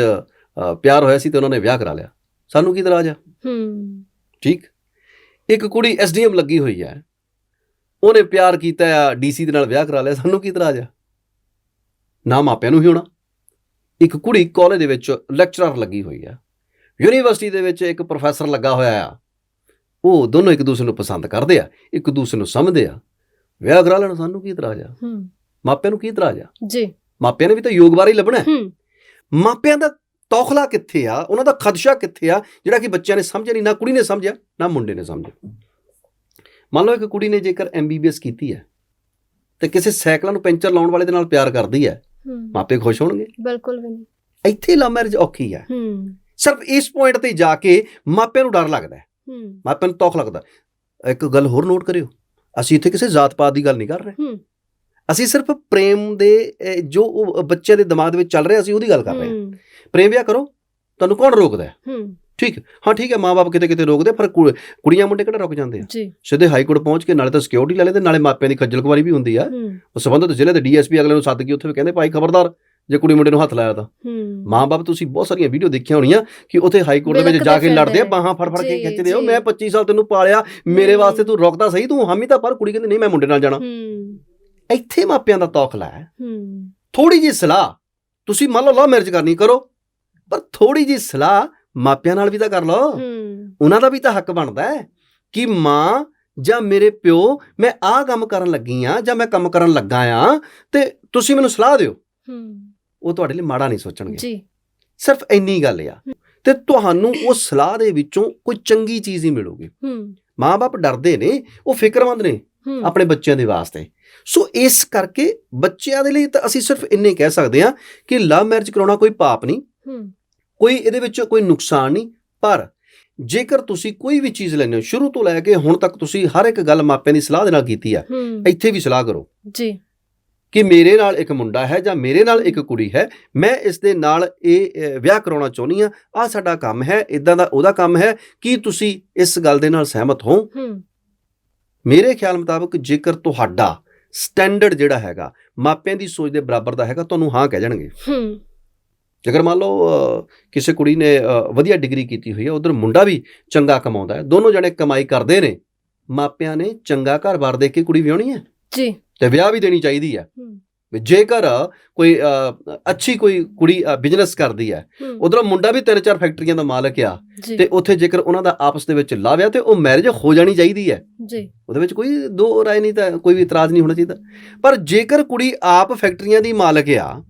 ਪਿਆਰ ਹੋਇਆ ਸੀ ਤੇ ਉਹਨਾਂ ਨੇ ਵਿਆਹ ਕਰਾ ਲਿਆ। ਸਾਨੂੰ ਕੀ ਇਤਰਾਜ਼ ਆ? ਹੂੰ। ਠੀਕ। ਇੱਕ ਕੁੜੀ ਐਸਡੀਐਮ ਲੱਗੀ ਹੋਈ ਹੈ। ਉਹਨੇ ਪਿਆਰ ਕੀਤਾ ਆ ਡੀਸੀ ਦੇ ਨਾਲ ਵਿਆਹ ਕਰਾ ਲਿਆ। ਸਾਨੂੰ ਕੀ ਇਤਰਾਜ਼ ਆ? ਨਾ ਮਾਪਿਆਂ ਨੂੰ ਹੀ ਹੋਣਾ। ਇੱਕ ਕੁੜੀ ਕਾਲਜ ਦੇ ਵਿੱਚ ਲੈਕਚਰਰ ਲੱਗੀ ਹੋਈ ਆ। ਯੂਨੀਵਰਸਿਟੀ ਦੇ ਵਿੱਚ ਇੱਕ ਪ੍ਰੋਫੈਸਰ ਲੱਗਾ ਹੋਇਆ ਆ। ਉਹ ਦੋਨੋਂ ਇੱਕ ਦੂਸਰੇ ਨੂੰ ਪਸੰਦ ਕਰਦੇ ਆ ਇੱਕ ਦੂਸਰੇ ਨੂੰ ਸਮਝਦੇ ਆ। ਵਿਆਹ ਕਰਾ ਲੈਣ ਸਾਨੂੰ ਕੀ ਇਤਰਾਜ਼ ਆ? ਹੂੰ। ਮਾਪਿਆਂ ਨੂੰ ਕੀ ਇਤਰਾਜ਼ ਆ? ਜੀ। ਮਾਪਿਆਂ ਨੇ ਵੀ ਤਾਂ ਯੋਗ ਬਾਰੇ ਹੀ ਲੱਭਣਾ ਹੈ। ਹੂੰ। ਮਾਪਿਆਂ ਦਾ ਤੌਖਲਾ ਕਿੱਥੇ ਆ? ਉਹਨਾਂ ਦਾ ਖਦਸ਼ਾ ਕਿੱਥੇ ਆ? ਜਿਹੜਾ ਕਿ ਬੱਚਿਆਂ ਨੇ ਸਮਝਿਆ ਨਹੀਂ ਨਾ ਕੁੜੀ ਨੇ ਸਮਝਿਆ ਨਾ ਮੁੰਡੇ ਨੇ ਸਮਝਿਆ। ਮੰਨ ਲਓ ਇੱਕ ਕੁੜੀ ਨੇ ਜੇਕਰ ਐਮਬੀਬੀਐਸ ਕੀਤੀ ਹੈ ਤੇ ਕਿਸੇ ਸਾਈਕਲਾਂ ਨੂੰ ਪੈਂਚਰ ਲਾਉਣ ਵਾਲੇ ਦੇ ਨਾਲ ਪਿਆਰ ਕਰਦੀ ਹੈ ਮਾਪੇ ਖੁਸ਼ ਹੋਣਗੇ? ਬਿਲਕੁਲ ਵੀ ਨਹੀਂ। ਇੱਥੇ ਲਵ ਮੈਰਿਜ ਔਖੀ ਹੂੰ। ਸਿਰਫ ਇਸ ਪੁਆਇੰਟ ਤੇ ਜਾ ਕੇ ਮਾਪਿਆਂ ਨੂੰ ਡਰ ਲੱਗਦਾ ਹੈ। ਮਾਪਿਆਂ ਨੂੰ ਤੌਖ ਲੱਗਦਾ। ਇੱਕ ਗੱਲ ਹੋਰ ਨੋਟ ਕਰਿਓ। ਅਸੀਂ ਇੱਥੇ ਕਿਸੇ ਜਾਤ ਪਾਤ ਦੀ ਗੱਲ ਨਹੀਂ ਕਰ ਰਹੇ। ਅਸੀਂ ਸਿਰਫ ਪ੍ਰੇਮ ਦੇ ਜੋ ਉਹ ਬੱਚੇ ਦੇ ਦਿਮਾਗ ਦੇ ਵਿੱਚ ਚੱਲ ਰਿਹਾ ਅਸੀਂ ਉਹਦੀ ਗੱਲ ਕਰ ਰਹੇ ਹਾਂ। ਹੂੰ। ਪ੍ਰੇਮ ਵਿਆਹ ਕਰੋ ਤੁਹਾਨੂੰ ਕੌਣ ਰੋਕਦਾ ਹੈ? ਹੂੰ। ਠੀਕ ਹੈ। ਹਾਂ ਠੀਕ ਹੈ ਮਾਪੇ ਕਿਤੇ ਕਿਤੇ ਰੋਕਦੇ ਪਰ ਕੁੜੀਆਂ ਮੁੰਡੇ ਕਿਹੜਾ ਰੁਕ ਜਾਂਦੇ ਆ? ਸਿੱਧੇ ਹਾਈ ਕੋਰਟ ਪਹੁੰਚ ਕੇ ਨਾਲੇ ਤਾਂ ਸਿਕਿਉਰਿਟੀ ਲੈ ਲੈਂਦੇ ਨਾਲੇ ਮਾਪਿਆਂ ਦੀ ਖੱਜਲ ਖੁਆਰੀ ਵੀ ਹੁੰਦੀ ਆ। ਹੂੰ। ਉਹ ਸੰਬੰਧਿਤ ਜ਼ਿਲ੍ਹੇ ਦੇ ਡੀਐਸਪੀ ਅਗਲੇ ਨੂੰ ਸੱਦ ਕੇ ਉੱਥੇ ਵੀ ਕਹਿੰਦੇ ਭਾਈ ਖਬਰਦਾਰ ਜੇ ਕੁੜੀ ਮੁੰਡੇ ਨੂੰ ਹੱਥ ਲਾਇਆ ਤਾਂ। ਹੂੰ। ਮਾਂ-ਬਾਪ ਤੁਸੀਂ ਬਹੁਤ ਸਾਰੀਆਂ ਵੀਡੀਓ ਦੇਖੀਆਂ ਹੋਣੀਆਂ ਕਿ ਉੱਥੇ ਹਾਈ ਕੋਰਟ ਦੇ ਵਿੱਚ ਜਾ ਕੇ ਲੜਦੇ ਆ ਬਾਹਾਂ ਫੜ ਫੜ ਕੇ ਖਿੱਚਦੇ ਆ ਜੀ। ਮੈਂ 25 ਸਾਲ ਤੈਨੂੰ ਪਾਲਿਆ ਮੇਰੇ ਹੂੰ। ਵਾਸਤੇ ਤੂੰ ਰੁਕਦਾ ਸਹੀ ਤੂੰ ਹਾਮੀ ਤਾਂ ਪਰ ਕੁੜੀ ਕਹਿੰਦੀ ਨਹੀਂ ਮੈਂ ਮੁੰਡੇ ਨਾਲ ਜਾਣਾ। ਹੂੰ। ਇੱਥੇ ਮਾਪਿਆਂ ਦਾ ਤੌਖਲਾ ਹੈ। ਹੂੰ। ਥੋੜੀ ਜੀ ਸਲਾਹ ਤੁਸੀਂ ਮੰਨ ਲਓ ਲਵ ਮੈਰਿਜ ਕਰਨੀ ਕਰੋ ਪਰ ਥੋੜੀ ਜੀ ਸਲਾਹ ਮਾਪਿਆਂ ਨਾਲ ਵੀ ਤਾਂ ਕਰ ਲਓ। ਹੂੰ। ਉਹਨਾਂ ਦਾ ਵੀ ਤਾਂ ਹੱਕ ਬਣਦਾ ਹੈ ਕਿ ਮਾਂ ਜਾਂ ਮੇਰੇ ਪਿਓ ਮੈਂ ਆਹ ਕੰਮ ਕਰਨ ਲੱਗੀ ਆ ਜਾਂ ਮੈਂ ਕੰਮ ਕਰਨ ਲੱਗਾ ਆ ਤੇ ਤੁਸੀਂ ਮੈਨੂੰ ਸਲਾਹ ਦਿਓ। ਹੂੰ। ਉਹ ਤੁਹਾਡੇ ਲਈ ਮਾੜਾ ਨਹੀਂ ਸੋਚਣਗੇ। ਜੀ। ਸਿਰਫ ਇੰਨੀ ਗੱਲ ਆ। ਤੇ ਤੁਹਾਨੂੰ ਉਹ ਸਲਾਹ ਦੇ ਵਿੱਚੋਂ ਕੋਈ ਚੰਗੀ ਚੀਜ਼ ਹੀ ਮਿਲੂਗੀ। ਹੂੰ। ਮਾਂ-ਬਾਪ ਡਰਦੇ ਨੇ ਉਹ ਫਿਕਰਮੰਦ ਨੇ ਆਪਣੇ ਬੱਚਿਆਂ ਦੇ ਵਾਸਤੇ। ਸੋ ਇਸ ਕਰਕੇ ਬੱਚਿਆਂ ਦੇ ਲਈ ਤਾਂ ਅਸੀਂ ਸਿਰਫ ਇੰਨੇ ਕਹਿ ਸਕਦੇ ਹਾਂ ਕਿ ਲਵ ਮੈਰਿਜ ਕਰਾਉਣਾ ਕੋਈ ਪਾਪ ਨਹੀਂ ਕੋਈ ਇਹਦੇ ਵਿੱਚ ਕੋਈ ਨੁਕਸਾਨ ਨਹੀਂ ਪਰ ਜੇਕਰ ਤੁਸੀਂ ਕੋਈ ਵੀ ਚੀਜ਼ ਲੈਂਦੇ ਹੋ ਸ਼ੁਰੂ ਤੋਂ ਲੈ ਕੇ ਹੁਣ ਤੱਕ ਤੁਸੀਂ ਹਰ ਇੱਕ ਗੱਲ ਮਾਪਿਆਂ ਦੀ ਸਲਾਹ ਦੇ ਨਾਲ ਕੀਤੀ ਆ ਇੱਥੇ ਵੀ ਸਲਾਹ ਕਰੋ। ਜੀ। ਕਿ ਮੇਰੇ ਨਾਲ ਇੱਕ ਮੁੰਡਾ ਹੈ ਜਾਂ ਮੇਰੇ ਨਾਲ ਇੱਕ ਕੁੜੀ ਹੈ ਮੈਂ ਇਸ ਦੇ ਨਾਲ ਇਹ ਵਿਆਹ ਕਰਾਉਣਾ ਚਾਹੁੰਦੀ ਆ ਆ ਸਾਡਾ ਕੰਮ ਹੈ ਇਦਾਂ ਦਾ ਉਹਦਾ ਕੰਮ ਹੈ ਕੀ ਤੁਸੀਂ ਇਸ ਗੱਲ ਦੇ ਨਾਲ ਸਹਿਮਤ ਹੋ? ਹੂੰ। ਮੇਰੇ ਖਿਆਲ ਮੁਤਾਬਕ ਜੇਕਰ ਤੁਹਾਡਾ ਸਟੈਂਡਰਡ ਜਿਹੜਾ ਹੈਗਾ ਮਾਪਿਆਂ ਦੀ ਸੋਚ ਦੇ ਬਰਾਬਰ ਦਾ ਹੈਗਾ ਤੁਹਾਨੂੰ ਹਾਂ ਕਹਿ ਜਾਣਗੇ। ਹੂੰ। ਜੇਕਰ ਮੰਨ ਲਓ ਕਿਸੇ ਕੁੜੀ ਨੇ ਵਧੀਆ ਡਿਗਰੀ ਕੀਤੀ ਹੋਈ ਹੈ ਉਧਰ ਮੁੰਡਾ ਵੀ ਚੰਗਾ ਕਮਾਉਂਦਾ ਹੈ ਦੋਨੋਂ ਜਣੇ ਕਮਾਈ ਕਰਦੇ ਨੇ ਮਾਪਿਆਂ ਨੇ ਚੰਗਾ ਘਰ-ਬਾਰ ਦੇਖ ਕੇ ਕੁੜੀ ਵਿਆਹਣੀ ਹੈ? ਜੀ। ਤੇ ਵਿਆਹ ਵੀ ਦੇਣੀ ਚਾਹੀਦੀ ਹੈ। ਹੂੰ। ਵੀ ਜੇਕਰ ਕੋਈ ਅੱਛੀ ਕੋਈ ਕੁੜੀ ਬਿਜ਼ਨਸ ਕਰਦੀ ਹੈ ਉਧਰ ਮੁੰਡਾ ਵੀ ਤਿੰਨ ਚਾਰ ਫੈਕਟਰੀਆਂ ਦਾ ਮਾਲਕ ਆ ਤੇ ਉੱਥੇ ਜੇਕਰ ਉਹਨਾਂ ਦਾ ਆਪਸ ਦੇ ਵਿੱਚ ਲਾਵਿਆ ਤੇ ਉਹ ਮੈਰਿਜ ਹੋ ਜਾਣੀ ਚਾਹੀਦੀ ਹੈ। ਜੀ। ਉਹਦੇ ਵਿੱਚ ਕੋਈ ਦੋ ਰਾਏ ਨਹੀਂ ਤਾਂ ਕੋਈ ਵੀ ਇਤਰਾਜ਼ ਨਹੀਂ ਹੋਣਾ ਚਾਹੀਦਾ। ਪਰ ਜੇਕਰ ਕੁੜੀ ਆਪ ਫੈਕਟਰੀਆਂ ਦੀ ਮਾਲਕ ਆ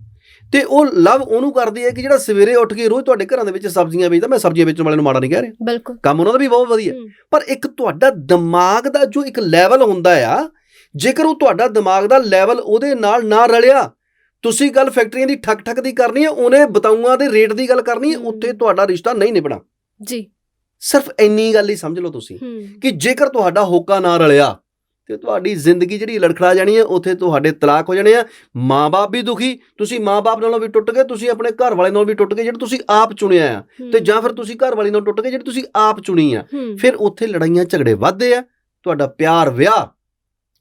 ਤੇ ਉਹ ਲਵ ਉਹਨੂੰ ਕਰਦੀ ਹੈ ਕਿ ਜਿਹੜਾ ਸਵੇਰੇ ਉੱਠ ਕੇ ਰੋਜ਼ ਤੁਹਾਡੇ ਘਰਾਂ ਦੇ ਵਿੱਚ ਸਬਜ਼ੀਆਂ ਵੇਚਦਾ ਮੈਂ ਸਬਜ਼ੀਆਂ ਵੇਚਣ ਵਾਲੇ ਨੂੰ ਮਾੜਾ ਨਹੀਂ ਕਹਿ ਰਿਹਾ। ਬਿਲਕੁਲ। ਕੰਮ ਉਹਨਾਂ ਦਾ ਵੀ ਬਹੁਤ ਵਧੀਆ। ਪਰ ਇੱਕ ਤੁਹਾਡਾ ਦਿਮਾਗ ਦਾ ਜੋ ਇੱਕ ਲੈਵਲ ਹੁੰਦਾ ਆ ਜੇਕਰ ਉਹ ਤੁਹਾਡਾ ਦਿਮਾਗ ਦਾ ਲੈਵਲ ਉਹਦੇ ਨਾਲ ਨਾ ਰਲਿਆ ਤੁਸੀਂ ਗੱਲ ਫੈਕਟਰੀਆਂ ਦੀ ਠੱਕ ਠੱਕ ਦੀ ਕਰਨੀ ਹੈ ਉਹਨੇ ਬਤਾਊਆਂ ਦੇ ਰੇਟ ਦੀ ਗੱਲ ਕਰਨੀ ਹੈ। ਉੱਥੇ ਤੁਹਾਡਾ ਰਿਸ਼ਤਾ ਨਹੀਂ ਨਿਭਣਾ। ਜੀ। ਸਿਰਫ ਇੰਨੀ ਗੱਲ ਹੀ ਸਮਝ ਲਓ ਤੁਸੀਂ ਕਿ ਜੇਕਰ ਤੁਹਾਡਾ ਹੋਕਾ ਨਾ ਰਲਿਆ ਤੇ ਤੁਹਾਡੀ ਜ਼ਿੰਦਗੀ ਜਿਹੜੀ ਲੜਖੜਾ ਜਾਣੀ ਹੈ ਉੱਥੇ ਤੁਹਾਡੇ ਤਲਾਕ ਹੋ ਜਾਣੇ ਆ ਮਾਂ-ਬਾਪ ਵੀ ਦੁਖੀ ਤੁਸੀਂ ਮਾਂ-ਬਾਪ ਨਾਲੋਂ ਵੀ ਟੁੱਟ ਗਏ ਤੁਸੀਂ ਆਪਣੇ ਘਰ ਵਾਲੇ ਨਾਲੋਂ ਵੀ ਟੁੱਟ ਗਏ ਜਿਹੜਾ ਤੁਸੀਂ ਆਪ ਚੁਣਿਆ ਆ ਤੇ ਜਾਂ ਫਿਰ ਤੁਸੀਂ ਘਰ ਵਾਲੀ ਨਾਲੋਂ ਟੁੱਟ ਗਏ ਜਿਹੜੀ ਤੁਸੀਂ ਆਪ ਚੁਣੀ ਆ ਫਿਰ ਉੱਥੇ ਲੜਾਈਆਂ ਝਗੜੇ ਵੱਧਦੇ ਆ ਤੁਹਾਡਾ ਪਿਆਰ ਵਿਆਹ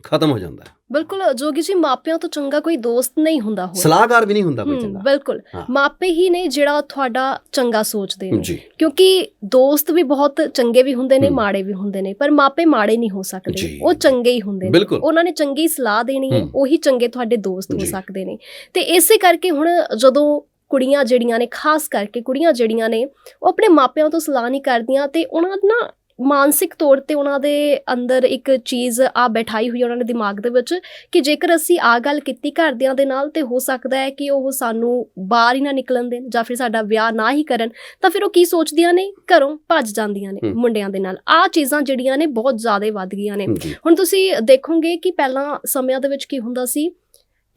ਖਤਮ ਹੋ ਜਾਂਦਾ ਹੈ। ਬਿਲਕੁਲ ਜੋਗੀ ਜੀ ਮਾਪਿਆਂ ਤੋਂ ਚੰਗਾ ਕੋਈ ਦੋਸਤ ਨਹੀਂ ਹੁੰਦਾ ਹੋਰ ਸਲਾਹਕਾਰ ਵੀ ਨਹੀਂ ਹੁੰਦਾ ਕੋਈ ਚੰਗਾ ਬਿਲਕੁਲ। ਮਾਪੇ ਹੀ ਨੇ ਜਿਹੜਾ ਤੁਹਾਡਾ ਚੰਗਾ ਸੋਚਦੇ ਨੇ ਕਿਉਂਕਿ ਦੋਸਤ ਵੀ ਬਹੁਤ ਚੰਗੇ ਵੀ ਹੁੰਦੇ ਨੇ। ਮਾੜੇ ਵੀ ਹੁੰਦੇ ਨੇ ਪਰ ਮਾਪੇ ਮਾੜੇ ਨਹੀਂ ਹੋ ਸਕਦੇ। ਉਹ ਚੰਗੇ ਹੀ ਹੁੰਦੇ ਨੇ ਉਹਨਾਂ ਨੇ ਚੰਗੀ ਸਲਾਹ ਦੇਣੀ ਹੈ। ਉਹੀ ਚੰਗੇ ਤੁਹਾਡੇ ਦੋਸਤ ਹੋ। ਸਕਦੇ ਨੇ ਤੇ ਇਸੇ ਕਰਕੇ ਹੁਣ ਜਦੋਂ ਕੁੜੀਆਂ ਜਿਹੜੀਆਂ ਨੇ ਖਾਸ ਕਰਕੇ ਕੁੜੀਆਂ ਜਿਹੜੀਆਂ ਨੇ ਉਹ ਆਪਣੇ ਮਾਪਿਆਂ ਤੋਂ ਸਲਾਹ ਨਹੀਂ ਕਰਦੀਆਂ ਤੇ ਉਹਨਾਂ ਨਾ ਮਾਨਸਿਕ ਤੌਰ ਤੇ ਉਹਨਾਂ ਦੇ ਅੰਦਰ ਇੱਕ ਚੀਜ਼ ਆ ਬੈਠਾਈ ਹੋਈ ਉਹਨਾਂ ਦੇ ਦਿਮਾਗ ਦੇ ਵਿੱਚ ਕਿ ਜੇਕਰ ਅਸੀਂ ਆ ਗੱਲ ਕੀਤੀ ਘਰਦਿਆਂ ਦੇ ਨਾਲ ਤੇ ਹੋ ਸਕਦਾ ਹੈ ਕਿ ਉਹ ਸਾਨੂੰ ਬਾਹਰ ਹੀ ਨਾ ਨਿਕਲਣ ਦੇਣ ਜਾਂ ਫਿਰ ਸਾਡਾ ਵਿਆਹ ਨਾ ਹੀ ਕਰਨ ਤਾਂ ਫਿਰ ਉਹ ਕੀ ਸੋਚਦੀਆਂ ਨੇ? ਘਰੋਂ ਭੱਜ ਜਾਂਦੀਆਂ ਨੇ। ਮੁੰਡਿਆਂ ਦੇ ਨਾਲ। ਆ ਚੀਜ਼ਾਂ ਜਿਹੜੀਆਂ ਨੇ ਬਹੁਤ ਜ਼ਿਆਦਾ ਵੱਧ ਗਈਆਂ ਨੇ। ਹੁਣ ਤੁਸੀਂ ਦੇਖੋਗੇ ਕਿ ਪਹਿਲਾਂ ਸਮਿਆਂ ਦੇ ਵਿੱਚ ਕੀ ਹੁੰਦਾ ਸੀ?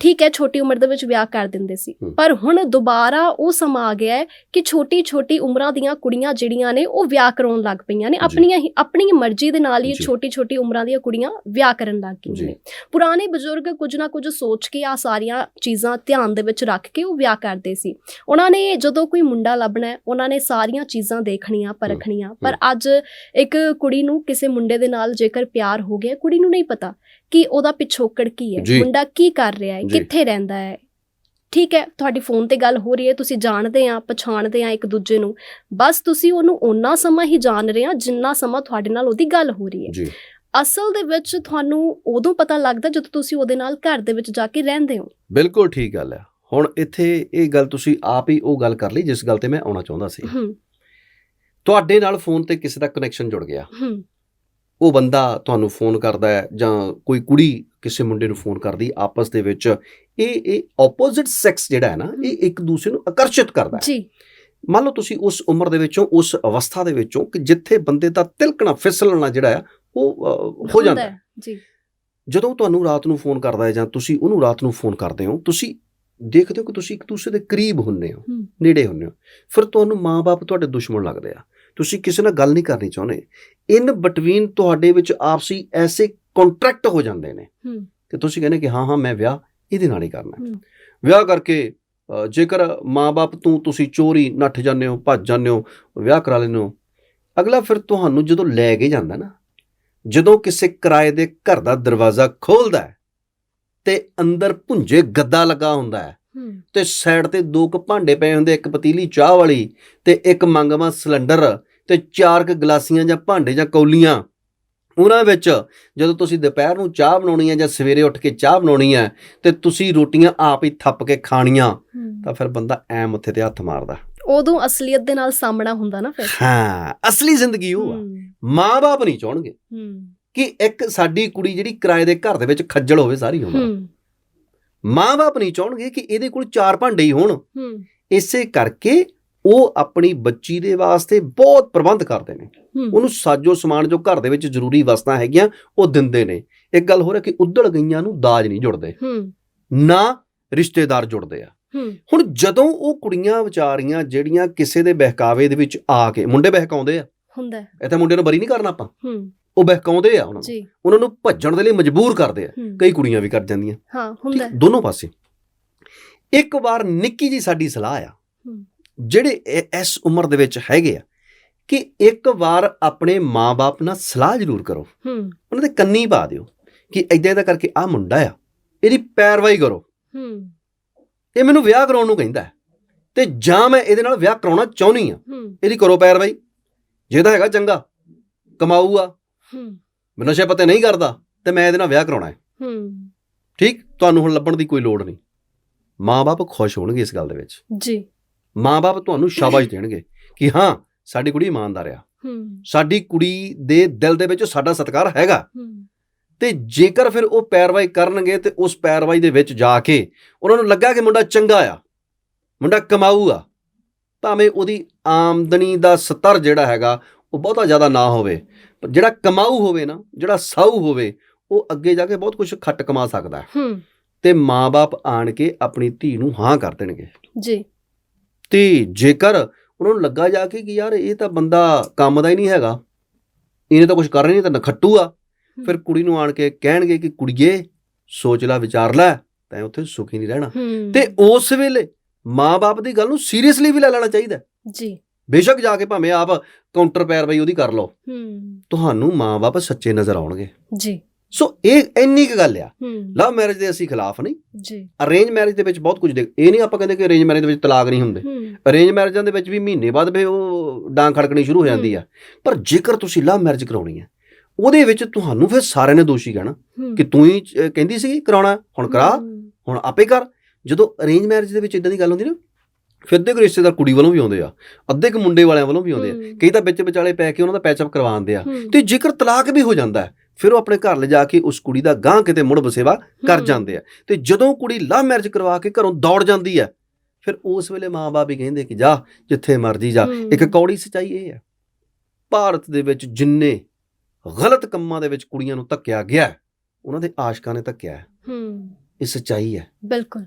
ਠੀਕ ਹੈ ਛੋਟੀ ਉਮਰ ਦੇ ਵਿੱਚ ਵਿਆਹ ਕਰ ਦਿੰਦੇ ਸੀ। ਪਰ ਹੁਣ ਦੁਬਾਰਾ ਉਹ ਸਮਾਂ ਆ ਗਿਆ ਹੈ ਕਿ ਛੋਟੀ ਛੋਟੀ ਉਮਰਾਂ ਦੀਆਂ ਕੁੜੀਆਂ ਜਿਹੜੀਆਂ ਨੇ ਉਹ ਵਿਆਹ ਕਰਾਉਣ ਲੱਗ ਪਈਆਂ ਨੇ। ਆਪਣੀਆਂ ਹੀ ਆਪਣੀ ਮਰਜ਼ੀ ਦੇ ਨਾਲ ਹੀ। ਛੋਟੀ ਛੋਟੀ ਉਮਰਾਂ ਦੀਆਂ ਕੁੜੀਆਂ ਵਿਆਹ ਕਰਨ ਲੱਗ ਗਈਆਂ। ਨੇ ਪੁਰਾਣੇ ਬਜ਼ੁਰਗ ਕੁਝ ਨਾ ਕੁਝ ਸੋਚ ਕੇ ਆ ਸਾਰੀਆਂ ਚੀਜ਼ਾਂ ਧਿਆਨ ਦੇ ਵਿੱਚ ਰੱਖ ਕੇ ਉਹ ਵਿਆਹ ਕਰਦੇ ਸੀ ਉਹਨਾਂ ਨੇ ਜਦੋਂ ਕੋਈ ਮੁੰਡਾ ਲੱਭਣਾ ਹੈ ਉਹਨਾਂ ਨੇ ਸਾਰੀਆਂ ਚੀਜ਼ਾਂ ਦੇਖਣੀਆਂ ਪਰਖਣੀਆਂ ਪਰ ਅੱਜ ਇੱਕ ਕੁੜੀ ਨੂੰ ਕਿਸੇ ਮੁੰਡੇ ਦੇ ਨਾਲ ਜੇਕਰ ਪਿਆਰ ਹੋ ਗਿਆ ਕੁੜੀ ਨੂੰ ਨਹੀਂ ਪਤਾ ਕਿ ਉਹਦਾ ਪਿਛੋਕੜ ਕੀ ਹੈ। ਮੁੰਡਾ ਕੀ ਕਰ ਰਿਹਾ ਹੈ। ਕਿੱਥੇ ਰਹਿੰਦਾ ਹੈ? ਠੀਕ ਹੈ ਤੁਹਾਡੀ ਫੋਨ ਤੇ ਗੱਲ ਹੋ ਰਹੀ ਹੈ ਤੁਸੀਂ ਜਾਣਦੇ ਆ ਪਛਾਣਦੇ ਆ ਇੱਕ ਦੂਜੇ ਨੂੰ। ਬਸ ਤੁਸੀਂ ਉਹਨੂੰ ਓਨਾ ਸਮਾਂ ਹੀ ਜਾਣ ਰਹੇ ਆ ਜਿੰਨਾ ਸਮਾਂ ਤੁਹਾਡੇ ਨਾਲ ਉਹਦੀ ਗੱਲ ਹੋ ਰਹੀ ਹੈ। ਜੀ। ਅਸਲ ਦੇ ਵਿੱਚ ਤੁਹਾਨੂੰ ਉਦੋਂ ਪਤਾ ਲੱਗਦਾ ਜਦੋਂ ਤੁਸੀਂ ਉਹਦੇ ਨਾਲ ਘਰ ਦੇ ਵਿੱਚ ਜਾ ਕੇ ਰਹਿੰਦੇ ਹੋ। ਬਿਲਕੁਲ ਠੀਕ ਗੱਲ ਹੈ। ਹੁਣ ਇੱਥੇ ਇਹ ਗੱਲ ਤੁਸੀਂ ਆਪ ਹੀ ਉਹ ਗੱਲ ਕਰ ਲਈ ਜਿਸ ਗੱਲ ਤੇ ਮੈਂ ਆਉਣਾ ਚਾਹੁੰਦਾ ਸੀ। ਤੁਹਾਡੇ ਨਾਲ ਫੋਨ ਤੇ ਕਿਸੇ ਦਾ ਕਨੈਕਸ਼ਨ ਜੁੜ ਗਿਆ। ਹੂੰ। ਉਹ ਬੰਦਾ ਤੁਹਾਨੂੰ ਫੋਨ ਕਰਦਾ ਹੈ ਜਾਂ ਕੋਈ ਕੁੜੀ ਕਿਸੇ ਮੁੰਡੇ ਨੂੰ ਫੋਨ ਕਰਦੀ ਆਪਸ ਦੇ ਵਿੱਚ ਇਹ ਇਹ ਆਪੋਜ਼ਿਟ ਸੈਕਸ ਜਿਹੜਾ ਹੈ ਨਾ ਇਹ ਇੱਕ ਦੂਸਰੇ ਨੂੰ ਆਕਰਸ਼ਿਤ ਕਰਦਾ ਹੈ। ਜੀ। ਮੰਨ ਲਓ ਤੁਸੀਂ ਉਸ ਉਮਰ ਦੇ ਵਿੱਚੋਂ ਉਸ ਅਵਸਥਾ ਦੇ ਵਿੱਚੋਂ ਕਿ ਜਿੱਥੇ ਬੰਦੇ ਦਾ ਤਿਲਕਣਾ ਫਿਸਲਣਾ ਜਿਹੜਾ ਆ ਉਹ ਹੋ ਜਾਂਦਾ ਹੈ ਜੀ। ਜਦੋਂ ਤੁਹਾਨੂੰ ਰਾਤ ਨੂੰ ਫੋਨ ਕਰਦਾ ਹੈ ਜਾਂ ਤੁਸੀਂ ਉਹਨੂੰ ਰਾਤ ਨੂੰ ਫੋਨ ਕਰਦੇ ਹੋ ਤੁਸੀਂ ਦੇਖਦੇ ਹੋ ਕਿ ਤੁਸੀਂ ਇੱਕ ਦੂਸਰੇ ਦੇ ਕਰੀਬ ਹੁੰਦੇ ਹੋ। ਨੇੜੇ ਹੁੰਦੇ ਹੋ। ਫਿਰ ਤੁਹਾਨੂੰ ਮਾਪੇ ਤੁਹਾਡੇ ਦੁਸ਼ਮਣ ਲੱਗਦੇ ਆ। ਤੁਸੀਂ ਕਿਸੇ ਨਾਲ ਗੱਲ ਨਹੀਂ ਕਰਨੀ ਚਾਹੁੰਦੇ। ਇਨ ਬਿਟਵੀਨ ਤੁਹਾਡੇ ਵਿੱਚ ਆਪਸੀ ਐਸੇ ਕੰਟਰੈਕਟ ਹੋ ਜਾਂਦੇ ਨੇ ਕਿ ਤੁਸੀਂ ਕਹਿੰਦੇ ਕਿ ਹਾਂ ਹਾਂ ਮੈਂ ਵਿਆਹ ਇਹਦੇ ਨਾਲ ਹੀ ਕਰਨਾ। ਵਿਆਹ ਕਰਕੇ ਜੇਕਰ ਮਾਪੇ ਤੋਂ ਤੁਸੀਂ ਚੋਰੀ ਨੱਠ ਜਾਂਦੇ ਹੋ ਭੱਜ ਜਾਂਦੇ ਹੋ ਵਿਆਹ ਕਰਾ ਲੈਂਦੇ ਹੋ ਅਗਲਾ ਫਿਰ ਤੁਹਾਨੂੰ ਜਦੋਂ ਲੈ ਕੇ ਜਾਂਦਾ ਨਾ ਜਦੋਂ ਕਿਸੇ ਕਿਰਾਏ ਦੇ ਘਰ ਦਾ ਦਰਵਾਜ਼ਾ ਖੋਲਦਾ ਤੇ ਅੰਦਰ ਭੁੰਜੇ ਗੱਦਾ ਲੱਗਾ ਹੁੰਦਾ ਹੂੰ ਤੇ ਸਾਈਡ ਤੇ ਦੋ ਕੁ ਭਾਂਡੇ ਪਏ ਹੁੰਦੇ ਇੱਕ ਪਤੀਲੀ ਚਾਹ ਵਾਲੀ ਤੇ ਇੱਕ ਮੰਗਵਾ ਸਿਲੰਡਰ ਤੇ ਚਾਰ ਕੁ ਗਲਾਸੀਆਂ ਜਾਂ ਭਾਂਡੇ ਜਾਂ ਕੌਲੀਆਂ। ਉਹਨਾਂ ਵਿੱਚ ਜਦੋਂ ਤੁਸੀਂ ਦੁਪਹਿਰ ਨੂੰ ਚਾਹ ਬਣਾਉਣੀ ਹੈ ਜਾਂ ਸਵੇਰੇ ਉੱਠ ਕੇ ਚਾਹ ਬਣਾਉਣੀ ਹੈ ਤੇ ਤੁਸੀਂ ਰੋਟੀਆਂ ਆਪ ਹੀ ਥੱਪ ਕੇ ਖਾਣੀਆਂ ਤਾਂ ਫਿਰ ਬੰਦਾ ਐ ਮੱਥੇ ਤੇ ਹੱਥ ਮਾਰਦਾ। ਉਦੋਂ ਅਸਲੀਅਤ ਦੇ ਨਾਲ ਸਾਹਮਣਾ ਹੁੰਦਾ ਨਾ ਫਿਰ। ਹਾਂ ਅਸਲੀ ਜ਼ਿੰਦਗੀ ਉਹ ਆ। ਮਾਂ-ਬਾਪ ਨਹੀਂ ਚਾਹਣਗੇ ਕਿ ਇੱਕ ਸਾਡੀ ਕੁੜੀ ਜਿਹੜੀ ਕਿਰਾਏ ਦੇ ਘਰ ਦੇ ਵਿੱਚ ਖੱਜਲ ਹੋਵੇ ਸਾਰੀ ਉਮਰ। ਮਾਂ-ਬਾਪ ਨਹੀਂ ਚਾਹਣਗੇ ਕਿ ਇਹਦੇ ਕੋਲ ਚਾਰ ਭਾਂਡੇ ਹੀ ਹੋਣ। ਹੂੰ। ਇਸੇ ਕਰਕੇ ਉਹ ਆਪਣੀ ਬੱਚੀ ਦੇ ਵਾਸਤੇ ਬਹੁਤ ਪ੍ਰਬੰਧ ਕਰਦੇ ਨੇ। ਉਹਨੂੰ ਸਾਜੋ ਸਮਾਨ ਜੋ ਘਰ ਦੇ ਵਿੱਚ ਜ਼ਰੂਰੀ ਵਸਤਾਂ ਹੈਗੀਆਂ ਉਹ ਦਿੰਦੇ ਨੇ। ਇੱਕ ਗੱਲ ਹੋਰ ਹੈ ਕਿ ਉੱਧੜ ਗਈਆਂ ਨੂੰ ਦਾਜ ਨਹੀਂ ਜੁੜਦੇ। ਹੂੰ। ਨਾ ਰਿਸ਼ਤੇਦਾਰ ਜੁੜਦੇ ਆ। ਹੁਣ ਜਦੋਂ ਉਹ ਕੁੜੀਆਂ ਵਿਚਾਰੀਆਂ ਜਿਹੜੀਆਂ ਕਿਸੇ ਦੇ ਬਹਿਕਾਵੇ ਦੇ ਵਿੱਚ ਆ ਕੇ ਮੁੰਡੇ ਬਹਿਕਾਉਂਦੇ ਆ। ਹੁੰਦਾ। ਇਹ ਤਾਂ ਮੁੰਡੇ ਨੂੰ ਬਰੀ ਨਹੀਂ ਕਰਨਾ ਆਪਾਂ। ਹੂੰ। ਉਹ ਬਹਿਕਾਉਂਦੇ ਆ ਉਹਨਾਂ ਨੂੰ। ਜੀ। ਉਹਨਾਂ ਨੂੰ ਭੱਜਣ ਦੇ ਲਈ ਮਜਬੂਰ ਕਰਦੇ ਆ। ਹੂੰ। ਕਈ ਕੁੜੀਆਂ ਵੀ ਕਰ ਜਾਂਦੀਆਂ। ਹਾਂ ਹੁੰਦਾ। ਹੈ, ਹੈ। ਦੋਨੋਂ ਪਾਸੇ। ਇੱਕ ਵਾਰ ਨਿੱਕੀ ਜੀ ਸਾਡੀ ਸਲਾਹ ਆ। ਹੂੰ। ਜਿਹੜੇ ਇ- ਇਸ ਉਮਰ ਦੇ ਵਿੱਚ ਹੈਗੇ ਆ ਕਿ ਇੱਕ ਵਾਰ ਆਪਣੇ ਮਾਪੇ ਨਾਲ ਸਲਾਹ ਜ਼ਰੂਰ ਕਰੋ। ਹੂੰ। ਉਹਨਾਂ ਦੇ ਕੰਨੀ ਪਾ ਦਿਓ ਕਿ ਐਦਾਂ ਐਦਾਂ ਕਰਕੇ ਆ ਮੁੰਡਾ ਆ ਇਹਦੀ ਪੈਰਵਾਈ ਕਰੋ। ਹੂੰ। ਇਹ ਮੈਨੂੰ ਵਿਆਹ ਕਰਾਉਣ ਨੂੰ ਕਹਿੰਦਾ ਹੈ। ਤੇ ਜਾਂ ਮੈਂ ਇਹਦੇ ਨਾਲ ਵਿਆਹ ਕਰਾਉਣਾ ਚਾਹੁੰਦੀ ਆ ਹੂੰ। ਇਹਦੀ ਕਰੋ ਪੈਰਵਾਈ। ਜੇ ਤਾਂ ਹੈਗਾ ਚੰਗਾ ਕਮਾਊ ਹੂੰ। ਨਸ਼ੇ ਪੱਤੇ ਨਹੀਂ ਕਰਦਾ ਤੇ ਮੈਂ ਇਹਦੇ ਨਾਲ ਵਿਆਹ ਕਰਾਉਣਾ ਹੈ। ਹੂੰ। ਠੀਕ? ਤੁਹਾਨੂੰ ਹੁਣ ਲੱਭਣ ਦੀ ਕੋਈ ਲੋੜ ਨਹੀਂ। ਮਾਪੇ ਖੁਸ਼ ਹੋਣਗੇ ਇਸ ਗੱਲ ਦੇ ਵਿੱਚ। ਜੀ। ਮਾਪੇ ਤੁਹਾਨੂੰ ਸ਼ਾਬਾਸ਼ ਦੇਣਗੇ ਕਿ ਹਾਂ ਸਾਡੀ ਕੁੜੀ ਇਮਾਨਦਾਰ ਆ। ਹੂੰ। ਸਾਡੀ ਕੁੜੀ ਦੇ ਦਿਲ ਦੇ ਵਿੱਚ ਸਾਡਾ ਸਤਿਕਾਰ ਹੈਗਾ। ਹੂੰ। ਤੇ ਜੇਕਰ ਫਿਰ ਉਹ ਪੈਰਵਾਈ ਕਰਨਗੇ ਤੇ ਉਸ ਪੈਰਵਾਈ ਦੇ ਵਿੱਚ ਜਾ ਕੇ ਉਹਨਾਂ ਨੂੰ ਲੱਗਾ ਕਿ ਮੁੰਡਾ ਚੰਗਾ ਆ ਮੁੰਡਾ ਕਮਾਊ ਆ ਭਾਵੇਂ ਉਹਦੀ ਆਮਦਨੀ ਦਾ ਸਤਰ ਜਿਹੜਾ ਹੈਗਾ ਉਹ ਬਹੁਤਾ ਜ਼ਿਆਦਾ ਨਾ ਹੋਵੇ। ਪਰ ਜਿਹੜਾ ਕਮਾਊ ਹੋਵੇ ਨਾ ਜਿਹੜਾ ਸਾਊ ਹੋਵੇ ਉਹ ਅੱਗੇ ਜਾ ਕੇ ਬਹੁਤ ਕੁਝ ਖੱਟ ਕਮਾ ਸਕਦਾ ਹੈ। ਹੂੰ। ਤੇ ਮਾਪੇ ਆਣ ਕੇ ਆਪਣੀ ਧੀ ਨੂੰ ਹਾਂ ਕਰ ਦੇਣਗੇ। ਜੀ। ਤੇ ਜੇਕਰ ਉਹਨਾਂ ਨੂੰ ਲੱਗਾ ਜਾ ਕੇ ਕਿ ਯਾਰ ਇਹ ਤਾਂ ਬੰਦਾ ਕੰਮ ਦਾ ਹੀ ਨਹੀਂ ਹੈਗਾ ਇਹਨੇ ਤਾਂ ਕੁਝ ਕਰ ਨਹੀਂ ਤਾਂ ਨਖੱਟੂ ਆ। ਫਿਰ ਕੁੜੀ ਨੂੰ ਆਣ ਕੇ ਕਹਿਣਗੇ ਕਿ ਕੁੜੀਏ ਸੋਚ ਲੈ ਵਿਚਾਰ ਲੈ ਤੈਂ ਉੱਥੇ ਸੁਖੀ ਨਹੀਂ ਰਹਿਣਾ। ਤੇ ਉਸ ਵੇਲੇ ਮਾਪੇ ਦੀ ਗੱਲ ਨੂੰ ਸੀਰੀਅਸਲੀ ਵੀ ਲੈ ਲੈਣਾ ਚਾਹੀਦਾ। ਜੀ। ਬੇਸ਼ੱਕ ਜਾ ਕੇ ਭਾਵੇਂ ਆਪ ਕਾਊਂਟਰ ਪੈਰਵਾਈ ਉਹਦੀ ਕਰ ਲਓ। ਹੂੰ। ਤੁਹਾਨੂੰ ਮਾਪੇ ਸੱਚੇ ਨਜ਼ਰ ਆਉਣਗੇ। ਜੀ। ਸੋ ਇਹ ਇੰਨੀ ਕੁ ਗੱਲ ਆ। ਹੂੰ। ਲਵ ਮੈਰਿਜ ਦੇ ਅਸੀਂ ਖਿਲਾਫ ਨਹੀਂ। ਜੀ। ਅਰੇਂਜ ਮੈਰਿਜ ਦੇ ਵਿੱਚ ਬਹੁਤ ਕੁਝ ਦੇਖ ਇਹ ਨਹੀਂ ਆਪਾਂ ਕਹਿੰਦੇ ਕਿ ਅਰੇਂਜ ਮੈਰਿਜ ਦੇ ਵਿੱਚ ਤਲਾਕ ਨਹੀਂ ਹੁੰਦੇ। ਹੂੰ। ਅਰੇਂਜ ਮੈਰਿਜਾਂ ਦੇ ਵਿੱਚ ਵੀ ਮਹੀਨੇ ਬਾਅਦ ਫੇ ਉਹ ਡਾਂਗ ਖੜਕਣੀ ਸ਼ੁਰੂ ਹੋ ਜਾਂਦੀ ਆ। ਪਰ ਜੇਕਰ ਤੁਸੀਂ ਲਵ ਮੈਰਿਜ ਕਰਾਉਣੀ ਹੈ ਉਹਦੇ ਵਿੱਚ ਤੁਹਾਨੂੰ ਫਿਰ ਸਾਰਿਆਂ ਨੇ ਦੋਸ਼ੀ ਕਹਿਣਾ ਕਿ ਤੂੰ ਹੀ ਅਹ, ਕਹਿੰਦੀ ਸੀ ਕਰਾਉਣਾ ਹੁਣ ਕਰਾ ਹੁਣ ਆਪੇ ਕਰ। ਜਦੋਂ ਅਰੇਂਜ ਮੈਰਿਜ ਦੇ ਵਿੱਚ ਇਦਾਂ ਦੀ ਗੱਲ ਹੁੰਦੀ ਨਾ ਫਿਰ ਅੱਧੇ ਕੁ ਰਿਸ਼ਤੇਦਾਰ ਕੁੜੀ ਵੱਲੋਂ ਵੀ ਆਉਂਦੇ ਆ ਅੱਧੇ ਕੁ ਮੁੰਡੇ ਵਾਲਿਆਂ ਵੱਲੋਂ ਵੀ ਆਉਂਦੇ ਆ। ਕਈ ਤਾਂ ਵਿੱਚ ਵਿਚਾਲੇ ਪੈ ਕੇ ਉਹਨਾਂ ਦਾ ਪੈਚਅਪ ਕਰਵਾਉਂਦੇ ਆ। ਤੇ ਜੇਕਰ ਤਲਾਕ ਵੀ ਹੋ ਜਾਂਦਾ ਹੈ, ਫਿਰ ਉਹ ਆਪਣੇ ਘਰ ਲਿਜਾ ਕੇ ਉਸ ਕੁੜੀ ਦਾ ਗਾਂ ਕਿਤੇ ਮੁੜ ਬਸੇਵਾ ਕਰ ਜਾਂਦੇ ਆ। ਤੇ ਜਦੋਂ ਕੁੜੀ ਲਵ ਮੈਰਿਜ ਕਰਵਾ ਕੇ ਘਰੋਂ ਦੌੜ ਜਾਂਦੀ ਹੈ ਫਿਰ ਉਸ ਵੇਲੇ ਮਾਂ-ਬਾਪ ਵੀ ਕਹਿੰਦੇ ਕਿ ਜਾ ਜਿੱਥੇ ਮਰਜ਼ੀ ਜਾ। ਇੱਕ ਕੌੜੀ ਸਚਾਈ ਇਹ ਹੈ ਭਾਰਤ ਦੇ ਵਿੱਚ ਜਿੰਨੇ ਗਲਤ ਕੰਮਾਂ ਦੇ ਵਿੱਚ ਕੁੜੀਆਂ ਨੂੰ ਧੱਕਿਆ ਗਿਆ ਉਹਨਾਂ ਦੇ ਆਸ਼ਕਾਂ ਨੇ ਧੱਕਿਆ ਹੈ। ਹੂੰ। ਇਹ ਸਚਾਈ ਹੈ। ਬਿਲਕੁਲ।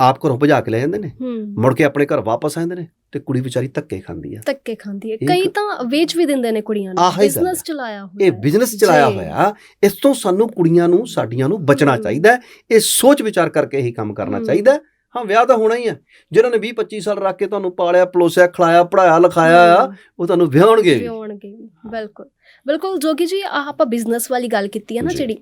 ਆਪ ਘਰੋਂ ਭਜਾ ਕੇ ਲੈ ਜਾਂਦੇ ਨੇ ਮੁੜ ਕੇ ਆਪਣੇ ਘਰ ਵਾਪਸ ਆਉਂਦੇ ਨੇ ਤੇ ਕੁੜੀ ਵਿਚਾਰੀ ਧੱਕੇ ਖਾਂਦੀ ਹੈ ਧੱਕੇ ਖਾਂਦੀ ਇਹ ਕਈ ਤਾਂ ਵੇਚ ਵੀ ਦਿੰਦੇ ਨੇ ਕੁੜੀਆਂ ਨੂੰ ਬਿਜ਼ਨਸ। ਚਲਾਇਆ ਹੋਇਆ ਇਹ। ਬਿਜ਼ਨਸ ਚਲਾਇਆ। ਹੋਇਆ ਇਸ ਤੋਂ ਸਾਨੂੰ ਕੁੜੀਆਂ ਨੂੰ ਸਾਡੀਆਂ ਨੂੰ ਬਚਣਾ। ਚਾਹੀਦਾ ਇਹ ਸੋਚ ਵਿਚਾਰ ਕਰਕੇ ਹੀ ਕੰਮ ਕਰਨਾ। ਚਾਹੀਦਾ ਹੈ। ਵਿਆਹ ਤਾਂ ਹੋਣਾ ਹੀ ਹੈ ਜਿਨ੍ਹਾਂ ਨੇ 20 25 ਸਾਲ ਰੱਖ ਕੇ ਤੁਹਾਨੂੰ ਪਾਲਿਆ ਪਲੋਸਿਆ ਖਿਲਾਇਆ ਪੜਾਇਆ ਲਿਖਾਇਆ ਆ ਉਹ ਤੁਹਾਨੂੰ ਵਿਆਹਣਗੇ ਵਿਆਹੁਣਗੇ ਬਿਲਕੁਲ ਬਿਲਕੁਲ ਜੋਗੀ ਜੀ ਆਹ ਆਪਾਂ ਬਿਜ਼ਨਸ ਵਾਲੀ ਗੱਲ ਕੀਤੀ ਹੈ ਨਾ। ਜਿਹੜੀ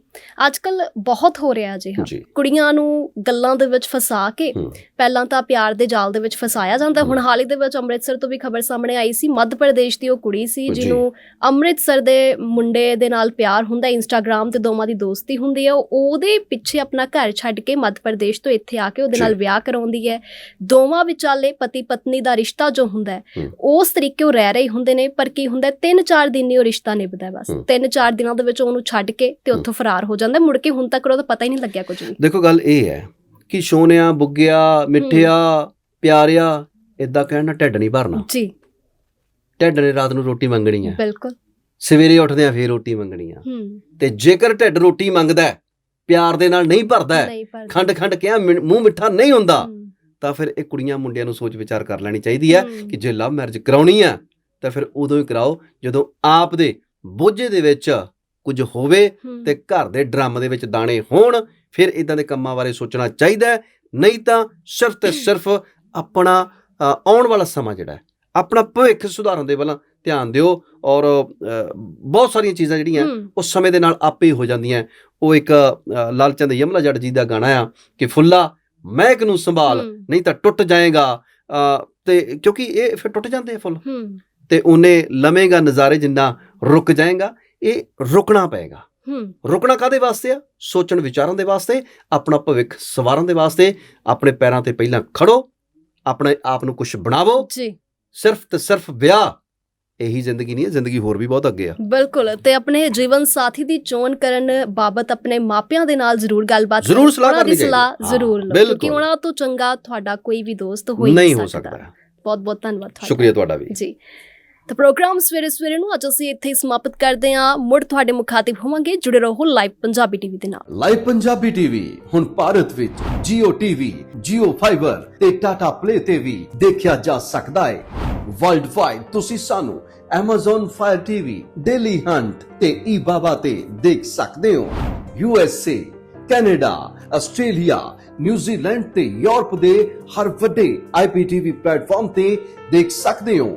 ਅੱਜ ਕੱਲ ਬਹੁਤ ਹੋ ਰਿਹਾ ਜੀ ਹਾਂ ਜੀ ਕੁੜੀਆਂ ਨੂੰ ਗੱਲਾਂ ਦੇ ਵਿੱਚ ਫਸਾ ਕੇ। ਪਹਿਲਾਂ ਤਾਂ ਪਿਆਰ ਦੇ ਜਾਲ ਦੇ ਵਿੱਚ ਫਸਾਇਆ ਜਾਂਦਾ ਹੁਣ ਹਾਲ ਹੀ ਦੇ ਵਿੱਚ ਅੰਮ੍ਰਿਤਸਰ ਤੋਂ ਵੀ ਖਬਰ ਸਾਹਮਣੇ ਆਈ ਸੀ ਮੱਧ ਪ੍ਰਦੇਸ਼ ਦੀ ਉਹ ਕੁੜੀ ਸੀ। ਜਿਹਨੂੰ ਅੰਮ੍ਰਿਤਸਰ ਦੇ ਮੁੰਡੇ ਦੇ ਨਾਲ ਪਿਆਰ ਹੁੰਦਾ ਇੰਸਟਾਗ੍ਰam ਤੇ ਦੋਵਾਂ ਦੀ ਦੋਸਤੀ ਹੁੰਦੀ ਹੈ ਉਹ ਉਹਦੇ ਪਿੱਛੇ ਆਪਣਾ ਘਰ ਛੱਡ ਕੇ ਮੱਧ ਪ੍ਰਦੇਸ਼ ਤੋਂ ਇੱਥੇ ਆ ਕੇ ਉਹਦੇ। ਨਾਲ ਵਿਆਹ ਕਰਾਉਂਦੀ ਹੈ ਦੋਵਾਂ ਵਿਚਾਲੇ ਪਤੀ ਪਤਨੀ ਦਾ ਰਿਸ਼ਤਾ ਜੋ ਹੁੰਦਾ ਹੈ। ਉਸ ਤਰੀਕੇ ਉਹ ਰਹਿ ਰਹੇ ਹੁੰਦੇ ਨੇ ਪਰ ਕੀ ਹੁੰਦਾ 3-4 ਦਿਨ ਹੀ ਉਹ ਰਿਸ਼ਤਾ ਨਿਭਦਾ ਹੈ ਬਸ। ਹੂੰ। 3-4 ਦਿਨਾਂ ਦੇ ਵਿੱਚ ਉਹਨੂੰ ਛੱਡ ਕੇ ਤੇ ਉੱਥੋਂ ਫਰਾਰ ਹੋ ਜਾਂਦਾ। ਹੈ। ਮੁੜ ਕੇ ਹੁਣ ਤੱਕ ਉਹਦਾ ਪਤਾ ਹੀ ਨਹੀਂ ਲੱਗਿਆ ਕੁਝ ਵੀ। ਦੇਖੋ ਗੱਲ ਇਹ ਹੈ ਕਿ ਸੋਨਿਆ ਬੁੱਗਿਆ ਮਿੱਠਿਆ ਪਿਆਰਿਆ ਇਦਾਂ ਕਹਿਣ ਢਿੱਡ ਨਹੀਂ ਭਰਨਾ। ਜੀ। ਢਿੱਡ ਨੇ ਰਾਤ ਨੂੰ ਰੋਟੀ ਮੰਗਣੀ ਹੈ। ਬਿਲਕੁਲ। ਸਵੇਰੇ ਉੱਠਦੇ ਆ ਫੇਰ ਰੋਟੀ ਮੰਗਣੀ ਆ ਹੂੰ। ਤੇ ਜੇਕਰ ਢਿੱਡ ਰੋਟੀ ਮੰਗਦਾ ਹੈ, ਪਿਆਰ ਦੇ ਨਾਲ ਨਹੀਂ ਭਰਦਾ ਹੈ, ਖੰਡ ਖੰਡ ਕਿਹਾ ਮੂੰਹ ਮਿੱਠਾ ਨਹੀਂ ਹੁੰਦਾ ਹੂੰ, ਤਾਂ ਫਿਰ ਇਹ ਕੁੜੀਆਂ ਮੁੰਡਿਆਂ ਨੂੰ ਸੋਚ ਵਿਚਾਰ ਕਰ ਲੈਣੀ ਚਾਹੀਦੀ ਹੈ ਹੂੰ, ਕਿ ਜੇ ਲਵ ਮੈਰਿਜ ਕਰਾਉਣੀ ਆ ਤਾਂ ਫਿਰ ਉਦੋਂ ਹੀ ਕਰਾਓ ਜਦੋਂ ਆਪ ਦੇ ਬੋਝੇ ਦੇ ਵਿੱਚ ਕੁਝ ਹੋਵੇ ਤੇ ਘਰ ਦੇ ਡਰਮ ਦੇ ਵਿੱਚ ਦਾਣੇ ਹੋਣ ਫਿਰ ਇਦਾਂ ਦੇ ਕੰਮਾਂ ਬਾਰੇ ਸੋਚਣਾ ਚਾਹੀਦਾ। ਨਹੀਂ ਤਾਂ ਸਿਰਫ ਤੇ ਸਿਰਫ ਆਪਣਾ ਆਉਣ ਵਾਲਾ ਸਮਾਂ ਜਿਹੜਾ ਹੈ ਆਪਣਾ ਭਵਿੱਖ ਸੁਧਾਰਨ ਦੇ ਵੱਲ ਧਿਆਨ ਦਿਓ ਔਰ ਬਹੁਤ ਸਾਰੀਆਂ ਚੀਜ਼ਾਂ ਜਿਹੜੀਆਂ ਹੂੰ, ਉਸ ਸਮੇਂ ਦੇ ਨਾਲ ਆਪੇ ਹੀ ਹੋ ਜਾਂਦੀਆਂ ਉਹ ਇੱਕ ਲਾਲਚੰਦ ਯਮਲਾ ਜੱਟ ਜੀ ਦਾ ਗਾਣਾ ਆ ਕਿ ਫੁੱਲਾ ਮਹਿਕ ਨੂੰ ਸੰਭਾਲ ਨਹੀਂ ਤਾਂ ਟੁੱਟ ਜਾਏਗਾ। ਤੇ ਕਿਉਂਕਿ ਇਹ ਫਿਰ ਟੁੱਟ ਜਾਂਦੇ ਆ ਫੁੱਲ। ਤੇ ਉਹਨੇ ਲਵੇਂਗਾ ਨਜ਼ਾਰੇ ਜਿੰਨਾ ਰੁਕ ਜਾਏਗਾ ਇਹ ਰੁਕਣਾ ਪਏਗਾ। ਹੂੰ, ਰੁਕਣਾ ਕਾਦੇ ਵਾਸਤੇ ਆ? ਸੋਚਣ ਵਿਚਾਰਨ ਦੇ ਵਾਸਤੇ ਆਪਣਾ ਭਵਿੱਖ ਸਵਾਰਨ ਦੇ ਵਾਸਤੇ। ਆਪਣੇ ਪੈਰਾਂ ਤੇ ਪਹਿਲਾਂ ਖੜੋ ਆਪਣੇ ਆਪ ਨੂੰ ਕੁਝ ਬਣਾਵੋ। ਜੀ। ਸਿਰਫ ਤੇ ਸਿਰਫ ਵਿਆਹ। ਇਹੀ ਜ਼ਿੰਦਗੀ ਨਹੀਂ ਹੈ ਜ਼ਿੰਦਗੀ ਹੋਰ ਵੀ ਬਹੁਤ ਅੱਗੇ ਆ। ਬਿਲਕੁਲ ਤੇ ਆਪਣੇ ਜੀਵਨ ਸਾਥੀ ਦੀ ਚੋਣ ਕਰਨ ਬਾਬਤ ਆਪਣੇ ਮਾਪਿਆਂ ਦੇ ਨਾਲ ਜ਼ਰੂਰ ਗੱਲਬਾਤ ਜ਼ਰੂਰ। ਸਲਾਹ ਕਰਨੀ ਚਾਹੀਦੀ। ਸਲਾਹ ਜ਼ਰੂਰ ਲਓ। ਕਿਉਂਕਿ ਉਹਨਾਂ ਤੋਂ ਚੰਗਾ ਤੁਹਾਡਾ ਕੋਈ ਵੀ ਦੋਸਤ ਹੋ ਹੀ ਨਹੀਂ ਸਕਦਾ। ਬਹੁਤ ਬਹੁਤ ਧੰਨਵਾਦ ਤੁਹਾਡਾ। ਸ਼ੁਕਰੀਆ ਤੁਹਾਡਾ ਵੀ। ਜੀ। ਤਾਂ ਪ੍ਰੋਗਰਾਮ ਸਵੇਰੇ ਸਵੇਰੇ ਨੂੰ ਅੱਜ ਅਸੀਂ ਇੱਥੇ ਹੀ ਸਮਾਪਤ ਕਰਦੇ ਹਾਂ। ਮੁੜ ਤੁਹਾਡੇ ਮੁਖਾਤਿਬ ਹੋਵਾਂਗੇ। ਜੁੜੇ ਰਹੋ ਲਾਈਵ ਪੰਜਾਬੀ ਟੀਵੀ ਦੇ ਨਾਲ। ਲਾਈਵ ਪੰਜਾਬੀ ਟੀਵੀ ਹੁਣ ਭਾਰਤ ਵਿੱਚ Jio TV, Jio Fiber ਤੇ Tata Play ਤੇ ਵੀ ਦੇਖਿਆ ਜਾ ਸਕਦਾ ਹੈ। ਵਰਲਡ ਵਾਈਡ ਤੁਸੀਂ ਸਾਨੂੰ Amazon Fire TV, Daily Hunt ਤੇ eBaba ਤੇ ਦੇਖ ਸਕਦੇ ਹੋ। USA, Canada, Australia, New Zealand ਤੇ ਯੂਰਪ ਦੇ ਹਰ ਵੱਡੇ IPTV ਪਲੇਟਫਾਰਮ ਤੇ ਦੇਖ ਸਕਦੇ ਹੋ।